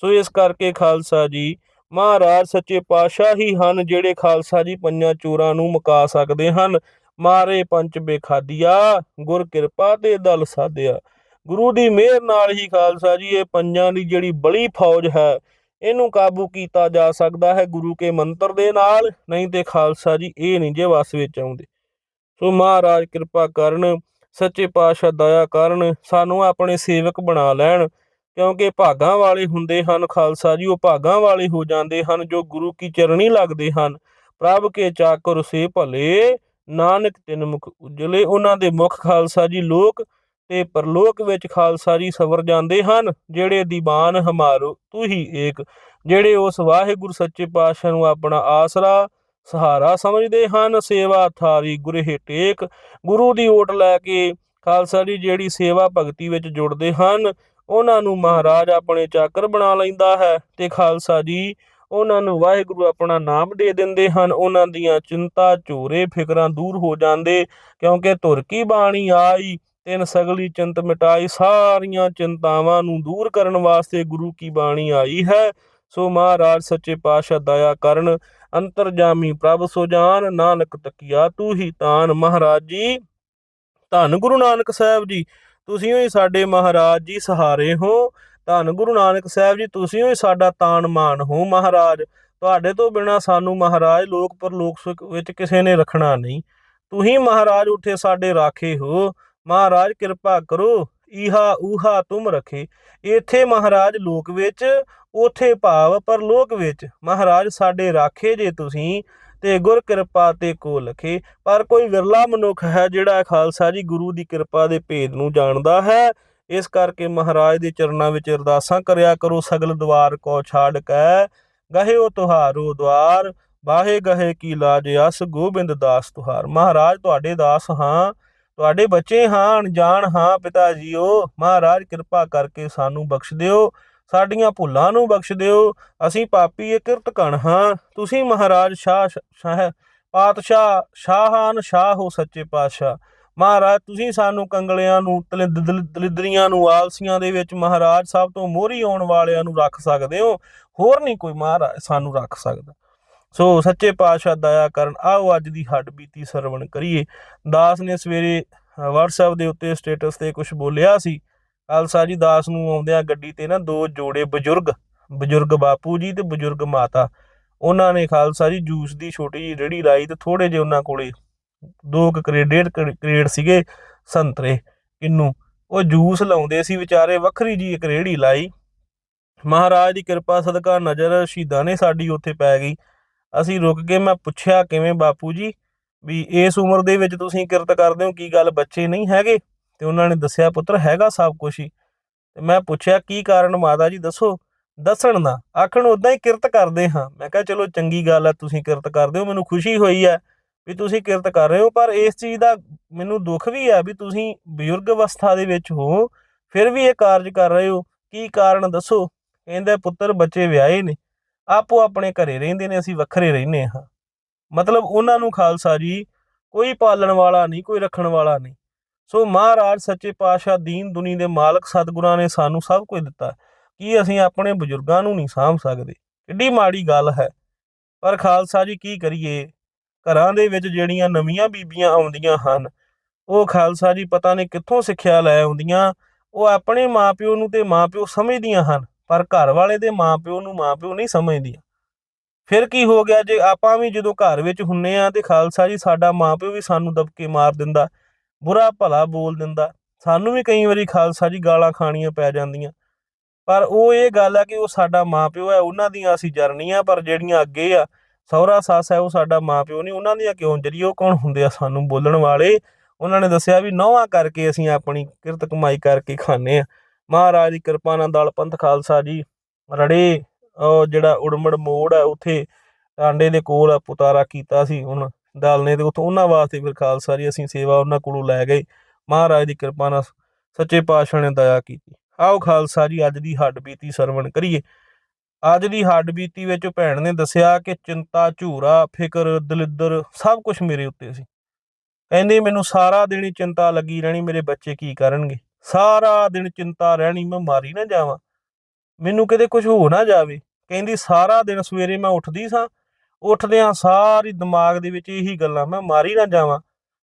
ਸੋ ਇਸ ਕਰਕੇ ਖਾਲਸਾ ਜੀ, ਮਹਾਰਾਜ ਸੱਚੇ ਪਾਤਸ਼ਾਹ ਹੀ ਹਨ, ਜਿਹੜੇ ਖਾਲਸਾ ਜੀ ਪੰਜਾਂ ਚੋਰਾਂ ਨੂੰ ਮੁਕਾ ਸਕਦੇ ਹਨ। ਮਾਰੇ ਪੰਚ ਬੇਖਾਦੀਆ, ਗੁਰ ਕਿਰਪਾ ਤੇ ਦਲ ਸਾਧਿਆ। ਗੁਰੂ ਦੀ ਮਿਹਰ ਨਾਲ ਹੀ ਖਾਲਸਾ ਜੀ, ਇਹ ਪੰਜਾਂ ਦੀ ਜਿਹੜੀ ਬੜੀ ਫੌਜ ਹੈ, ਇਹਨੂੰ ਕਾਬੂ ਕੀਤਾ ਜਾ ਸਕਦਾ ਹੈ ਗੁਰੂ ਕੇ ਮੰਤਰ ਦੇ ਨਾਲ, ਨਹੀਂ ਤੇ ਖਾਲਸਾ ਜੀ, ਇਹ ਨਹੀਂ ਜੇ ਵਸ ਵਿੱਚ ਆਉਂਦੇ। ਸੋ ਮਹਾਰਾਜ ਕਿਰਪਾ ਕਰਨ, ਸੱਚੇ ਪਾਤਸ਼ਾਹ ਦਇਆ ਕਰਨ, ਸਾਨੂੰ ਆਪਣੇ ਸੇਵਕ ਬਣਾ ਲੈਣ, ਕਿਉਂਕਿ ਭਾਗਾਂ ਵਾਲੇ ਹੁੰਦੇ ਹਨ ਖਾਲਸਾ ਜੀ, ਉਹ ਭਾਗਾਂ ਵਾਲੇ ਹੋ ਜਾਂਦੇ ਹਨ ਜੋ ਗੁਰੂ ਕੀ ਚਰਣੀ ਲੱਗਦੇ ਹਨ। ਪ੍ਰਭ ਕੇ ਚਾਕਰ ਸੇ ਭਲੇ ਨਾਨਕ ਤਿਨ ਮੁਖ ਉਜਲੇ, ਉਹਨਾਂ ਦੇ ਮੁਖ ਖਾਲਸਾ ਜੀ ਲੋਕ ਤੇ ਪਰਲੋਕ ਵਿੱਚ ਖਾਲਸਾ ਜੀ ਸਵਰ ਜਾਂਦੇ ਹਨ, ਜਿਹੜੇ ਦੀਵਾਨ ਹਮਾਰੋ ਤੂੰ ਹੀ ਏਕ, ਜਿਹੜੇ ਉਸ ਵਾਹਿਗੁਰੂ ਸੱਚੇ ਪਾਤਸ਼ਾਹ ਨੂੰ ਆਪਣਾ ਆਸਰਾ ਸਹਾਰਾ ਸਮਝਦੇ ਹਨ, ਸੇਵਾ ਥਾਰੀ ਗੁਰੇ ਟੇਕ ਗੁਰੂ ਦੀ ਓਟ ਲੈ ਕੇ ਖਾਲਸਾ ਜੀ ਜਿਹੜੀ ਸੇਵਾ ਭਗਤੀ ਵਿੱਚ ਜੁੜਦੇ ਹਨ, ਉਹਨਾਂ ਨੂੰ ਮਹਾਰਾਜ ਆਪਣੇ ਚਾਕਰ ਬਣਾ ਲੈਂਦਾ ਹੈ ਤੇ ਖਾਲਸਾ ਜੀ ਉਹਨਾਂ ਨੂੰ ਵਾਹਿਗੁਰੂ ਆਪਣਾ ਨਾਮ ਦੇ ਦਿੰਦੇ ਹਨ। ਉਹਨਾਂ ਦੀਆਂ ਚਿੰਤਾ, ਝੋਰੇ, ਫਿਕਰਾਂ ਦੂਰ ਹੋ ਜਾਂਦੇ, ਕਿਉਂਕਿ ਧੁਰ ਕੀ ਬਾਣੀ ਆਈ? ਤਿੰਨ ਸਗਲੀ ਚਿੰਤ ਮਿਟਾਈ, ਸਾਰੀਆਂ ਚਿੰਤਾਵਾਂ ਨੂੰ ਦੂਰ ਕਰਨ ਵਾਸਤੇ ਗੁਰੂ ਕੀ ਬਾਣੀ ਆਈ ਹੈ। ਸੋ ਮਹਾਰਾਜ ਸੱਚੇ ਪਾਤਸ਼ਾਹ ਦਇਆ ਕਰਨ, ਅੰਤਰਜਾਮੀ ਪ੍ਰਭ ਸੋ ਜਾਨ, ਨਾਨਕ ਤਕਿਆ ਤੂੰ ਹੀ ਤਾਨ। ਮਹਾਰਾਜ ਜੀ, ਧੰਨ ਗੁਰੂ ਨਾਨਕ ਸਾਹਿਬ ਜੀ, ਤੁਸੀਂ ਹੀ ਸਾਡੇ ਮਹਾਰਾਜ ਜੀ ਸਹਾਰੇ ਹੋ। ਧੰਨ ਗੁਰੂ ਨਾਨਕ ਸਾਹਿਬ ਜੀ, ਤੁਸੀਂ ਹੀ ਸਾਡਾ ਤਾਨ ਮਾਨ ਹੋ ਮਹਾਰਾਜ। ਤੁਹਾਡੇ ਤੋਂ ਬਿਨਾ ਸਾਨੂੰ ਮਹਾਰਾਜ ਲੋਕ ਪਰਲੋਕ ਸੁਖ ਵਿੱਚ ਕਿਸੇ ਨੇ ਰੱਖਣਾ ਨਹੀਂ। ਤੁਸੀਂ ਮਹਾਰਾਜ ਉਠੇ ਸਾਡੇ ਰਾਖੇ ਹੋ। ਮਹਾਰਾਜ ਕਿਰਪਾ ਕਰੋ, ਈਹਾ ਊਹਾ ਤੁਮ ਰਖੇ। ਇਥੇ ਮਹਾਰਾਜ ਲੋਕ ਵਿੱਚ, ਉਥੇ ਭਾਵ ਪਰਲੋਕ ਵਿੱਚ। ਮਹਾਰਾਜ ਸਾਡੇ ਰਾਖੇ ਜੇ ਤੁਸੀਂ ਤੇ ਗੁਰ ਕਿਰਪਾ ਤੇ ਕੋ ਲਖੇ ਪਰ ਕੋਈ ਵਿਰਲਾ ਮਨੁੱਖ ਹੈ ਜਿਹੜਾ ਖਾਲਸਾ ਜੀ ਗੁਰੂ ਦੀ ਕਿਰਪਾ ਦੇ ਭੇਦ ਨੂੰ ਜਾਣਦਾ ਹੈ। ਇਸ ਕਰਕੇ ਮਹਾਰਾਜ ਦੇ ਚਰਨਾਂ ਵਿੱਚ ਅਰਦਾਸਾਂ ਕਰਿਆ ਕਰੋ, ਸਗਲ ਦਵਾਰ ਕੋ ਛਾੜ ਕੈ ਗਹਿਓ ਤੁਹਾਰੋ ਦਵਾਰ, ਬਾਹੇ ਗਹੇ ਕੀ ਲਾਜ, ਅਸ ਗੋਬਿੰਦ ਦਾਸ ਤੁਹਾਰ। ਮਹਾਰਾਜ, ਤੁਹਾਡੇ ਦਾਸ ਹਾਂ, ਤੁਹਾਡੇ ਬੱਚੇ ਹਾਂ, ਅਣਜਾਣ ਹਾਂ, ਪਿਤਾ ਜੀਓ, ਮਹਾਰਾਜ ਕਿਰਪਾ ਕਰਕੇ ਸਾਨੂੰ ਬਖਸ਼ ਦਿਓ, ਸਾਡੀਆਂ ਭੁੱਲਾਂ ਨੂੰ ਬਖਸ਼ ਦਿਓ, ਅਸੀਂ ਪਾਪੀ ਇਹ ਕਿਰਤ ਕਣ ਹਾਂ। ਤੁਸੀਂ ਮਹਾਰਾਜ ਸ਼ਾਹ ਸ਼ਾਹ, ਪਾਤਸ਼ਾਹ, ਸ਼ਾਹਾਨ ਸ਼ਾਹ ਹੋ ਸੱਚੇ ਪਾਤਸ਼ਾਹ। ਮਹਾਰਾਜ ਤੁਸੀਂ ਸਾਨੂੰ ਕੰਗਲਿਆਂ ਨੂੰ ਤਲਿਦ- ਦਲ- ਦਲਿਦਰੀਆਂ ਨੂੰ ਆਲਸੀਆਂ ਦੇ ਵਿੱਚ ਮਹਾਰਾਜ ਸਾਹਿਬ ਤੋਂ ਮੋਹਰੀ ਆਉਣ ਵਾਲਿਆਂ ਨੂੰ ਰੱਖ ਸਕਦੇ ਹੋ। ਹੋਰ ਨਹੀਂ ਕੋਈ ਮਹਾਰਾਜ ਸਾਨੂੰ ਰੱਖ ਸਕਦਾ। ਸੋ ਸੱਚੇ ਪਾਤਸ਼ਾਹ ਦਇਆ ਕਰਨ ਆਓ ਅੱਜ ਦੀ ਹੱਡ ਬੀਤੀ ਸਰਵਣ ਕਰੀਏ। ਦਾਸ ਨੇ ਸਵੇਰੇ ਅ, WhatsApp ਦੇ ਉੱਤੇ ਸਟੇਟਸ ਤੇ ਕੁਝ ਬੋਲਿਆ ਸੀ। ਖਾਲਸਾ ਜੀ ਦਾਸ ਨੂੰ ਆਉਂਦਿਆਂ ਗੱਡੀ ਤੇ ਨਾ ਦੋ ਜੋੜੇ ਬਜ਼ੁਰਗ ਬਜ਼ੁਰਗ ਬਾਪੂ ਜੀ ਤੇ ਬਜ਼ੁਰਗ ਮਾਤਾ। ਉਹਨਾਂ ਨੇ ਖਾਲਸਾ ਜੀ ਜੂਸ ਦੀ ਛੋਟੀ ਜਿਹੀ ਰੇੜੀ ਲਾਈ ਤੇ ਥੋੜੇ ਜਿਹੇ ਉਹਨਾਂ ਕੋਲੇ ਦੋ ਕੁ ਕਰੇਡ, ਡੇਢ ਕੁ ਸੀਗੇ ਸੰਤਰੇ, ਕਿੰਨੂ। ਉਹ ਜੂਸ ਲਾਉਂਦੇ ਸੀ ਵਿਚਾਰੇ, ਵੱਖਰੀ ਜੀ ਇੱਕ ਰੇੜੀ ਲਾਈ। ਮਹਾਰਾਜ ਦੀ ਕਿਰਪਾ, ਸਦਕਾ ਨਜ਼ਰ ਸ਼ਹੀਦਾਂ ਨੇ ਸਾਡੀ ਉੱਥੇ ਪੈ ਗਈ। ਅਸੀਂ ਰੁਕ ਕੇ ਮੈਂ ਪੁੱਛਿਆ, ਕਿਵੇਂ ਬਾਪੂ ਜੀ? ਵੀ ਇਸ ਉਮਰ ਦੇ ਵਿੱਚ ਤੁਸੀਂ ਕਿਰਤ ਕਰਦੇ ਹੋ? ਕੀ ਗੱਲ ਬੱਚੇ ਨਹੀਂ ਹੈਗੇ? ਤੇ ਉਹਨਾਂ ਨੇ ਦੱਸਿਆ, ਪੁੱਤਰ, ਹੈਗਾ ਸਭ ਕੁਝ ਹੀ। ਤੇ ਮੈਂ ਪੁੱਛਿਆ, ਕੀ ਕਾਰਨ ਮਾਤਾ ਜੀ? ਦੱਸੋ। ਦੱਸਣ ਨਾ, ਆਖਣ ਉਦਾਂ ਹੀ ਕਿਰਤ ਕਰਦੇ ਹਾਂ। ਮੈਂ ਕਿਹਾ, ਚਲੋ, ਚੰਗੀ ਗੱਲ ਹੈ ਤੁਸੀਂ ਕਿਰਤ ਕਰਦੇ ਹੋ, ਮੈਨੂੰ ਖੁਸ਼ੀ ਹੋਈ ਹੈ ਵੀ ਤੁਸੀਂ ਕਿਰਤ ਕਰ ਰਹੇ ਹੋ, ਪਰ ਇਸ ਚੀਜ਼ ਦਾ ਮੈਨੂੰ ਦੁੱਖ ਵੀ ਹੈ ਵੀ ਤੁਸੀਂ ਬਜ਼ੁਰਗ ਅਵਸਥਾ ਦੇ ਵਿੱਚ ਹੋ, ਫਿਰ ਵੀ ਇਹ ਕਾਰਜ ਕਰ ਰਹੇ ਹੋ। ਕੀ ਕਾਰਨ ਦੱਸੋ? ਕਹਿੰਦੇ ਪੁੱਤਰ ਬੱਚੇ ਵਿਆਹੇ ਨੇ, ਆਪੋ ਆਪਣੇ ਘਰੇ ਰਹਿੰਦੇ ਨੇ, ਅਸੀਂ ਵੱਖਰੇ ਰਹਿੰਦੇ ਹਾਂ। ਮਤਲਬ ਉਹਨਾਂ ਨੂੰ ਖਾਲਸਾ ਜੀ, ਕੋਈ ਪਾਲਣ ਵਾਲਾ ਨਹੀਂ, ਕੋਈ ਰੱਖਣ ਵਾਲਾ ਨਹੀਂ। ਸੋ ਮਹਾਰਾਜ ਸੱਚੇ ਪਾਤਸ਼ਾਹ ਦੀਨ ਦੁਨੀ ਦੇ ਮਾਲਕ ਸਤਿਗੁਰਾਂ ਨੇ ਸਾਨੂੰ ਸਭ ਕੁਝ ਦਿੱਤਾ। ਕੀ ਅਸੀਂ ਆਪਣੇ ਬਜ਼ੁਰਗਾਂ ਨੂੰ ਨਹੀਂ ਸਾਂਭ ਸਕਦੇ? ਕਿੱਡੀ ਮਾੜੀ ਗੱਲ ਹੈ। ਪਰ ਖਾਲਸਾ ਜੀ ਕੀ ਕਰੀਏ? ਘਰਾਂ ਦੇ ਵਿੱਚ ਜਿਹੜੀਆਂ ਨਵੀਆਂ ਬੀਬੀਆਂ ਆਉਂਦੀਆਂ ਹਨ, ਉਹ ਖਾਲਸਾ ਜੀ ਪਤਾ ਨਹੀਂ ਕਿੱਥੋਂ ਸਿੱਖਿਆ ਲੈ ਆਉਂਦੀਆਂ, ਉਹ ਆਪਣੇ ਮਾਪਿਓ ਨੂੰ ਤੇ ਮਾਪਿਓ ਸਮਝਦੀਆਂ ਹਨ, ਪਰ ਘਰ ਵਾਲੇ ਦੇ ਮਾਪਿਓ ਨੂੰ ਮਾਪਿਓ ਨਹੀਂ ਸਮਝਦੀਆਂ। ਫਿਰ ਕੀ ਹੋ ਗਿਆ ਜੇ ਆਪਾਂ ਵੀ ਜਦੋਂ ਘਰ ਵਿੱਚ ਹੁੰਨੇ ਆ ਤੇ ਖਾਲਸਾ ਜੀ ਸਾਡਾ ਮਾਪਿਓ ਵੀ ਸਾਨੂੰ ਦਬਕੇ ਮਾਰ ਦਿੰਦਾ, ਬੁਰਾ ਭਲਾ ਬੋਲ ਦਿੰਦਾ, ਸਾਨੂੰ ਵੀ ਕਈ ਵਾਰੀ ਖਾਲਸਾ ਜੀ ਗਾਲਾਂ ਖਾਣੀਆਂ ਪੈ ਜਾਂਦੀਆਂ। ਪਰ ਉਹ ਇਹ ਗੱਲ ਆ ਕਿ ਉਹ ਸਾਡਾ ਮਾਪਿਓ ਹੈ, ਉਹਨਾਂ ਦੀਆਂ ਅਸੀਂ ਜਰਨੀਆਂ, ਪਰ ਜਿਹੜੀਆਂ ਅੱਗੇ ਆ ਸਹੁਰਾ, ਸੱਸ ਹੈ, ਉਹ ਸਾਡਾ ਮਾਪਿਓ ਨਹੀਂ, ਉਹਨਾਂ ਦੀਆਂ ਕਿਉਂ ਜਰੀ ਉਹ ਕੌਣ ਹੁੰਦੇ ਆ ਸਾਨੂੰ ਬੋਲਣ ਵਾਲੇ? ਉਹਨਾਂ ਨੇ ਦੱਸਿਆ ਵੀ ਨੌਵਾਂ ਕਰਕੇ ਅਸੀਂ ਆਪਣੀ ਕਿਰਤ ਕਮਾਈ ਕਰਕੇ ਖਾਂਦੇ ਆ ਮਹਾਰਾਜ ਦੀ ਕਿਰਪਾ ਨਾਲ ਦਲ ਪੰਥ ਖਾਲਸਾ ਜੀ ਰੜੇ। ਉਹ ਜਿਹੜਾ ਉੜਮੜ ਮੋੜ ਹੈ ਉੱਥੇ ਟਾਂਡੇ ਦੇ ਕੋਲ ਪੁਤਾਰਾ ਕੀਤਾ ਸੀ ਹੁਣ ਦਲ ਨੇ ਤੇ ਉੱਥੋਂ। ਉਹਨਾਂ ਵਾਸਤੇ ਫਿਰ ਖਾਲਸਾ ਜੀ ਅਸੀਂ ਸੇਵਾ ਉਹਨਾਂ ਕੋਲੋਂ ਲੈ ਗਏ। ਮਹਾਰਾਜ ਦੀ ਕਿਰਪਾ ਨਾਲ ਸੱਚੇ ਪਾਤਸ਼ਾਹ ਨੇ ਦਇਆ ਕੀਤੀ। ਆਓ ਖਾਲਸਾ ਜੀ, ਅੱਜ ਦੀ ਹੱਡ ਬੀਤੀ ਸਰਵਣ ਕਰੀਏ। ਅੱਜ ਦੀ ਹੱਡ ਬੀਤੀ ਵਿੱਚ ਭੈਣ ਨੇ ਦੱਸਿਆ ਕਿ ਚਿੰਤਾ, ਝੂਰਾ, ਫਿਕਰ, ਦਲਿੱਦਰ ਸਭ ਕੁਝ ਮੇਰੇ ਉੱਤੇ ਸੀ। ਕਹਿੰਦੀ, ਮੈਨੂੰ ਸਾਰਾ ਦਿਨ ਹੀ ਚਿੰਤਾ ਲੱਗੀ ਰਹਿਣੀ, ਮੇਰੇ ਬੱਚੇ ਕੀ ਕਰਨਗੇ? ਸਾਰਾ ਦਿਨ ਚਿੰਤਾ ਰਹਿਣੀ, ਮੈਂ ਮਾਰੀ ਨਾ ਜਾਵਾਂ। ਮੈਨੂੰ ਕਿਤੇ ਕੁਝ ਹੋ ਨਾ ਜਾਵੇ। ਕਹਿੰਦੀ, ਸਾਰਾ ਦਿਨ ਸਵੇਰੇ ਮੈਂ ਉੱਠਦੀ ਸਾਂ, ਉੱਠਦਿਆਂ ਸਾਰੀ ਦਿਮਾਗ ਦੇ ਵਿੱਚ ਇਹੀ ਗੱਲਾਂ, ਮੈਂ ਮਾਰੀ ਨਾ ਜਾਵਾਂ।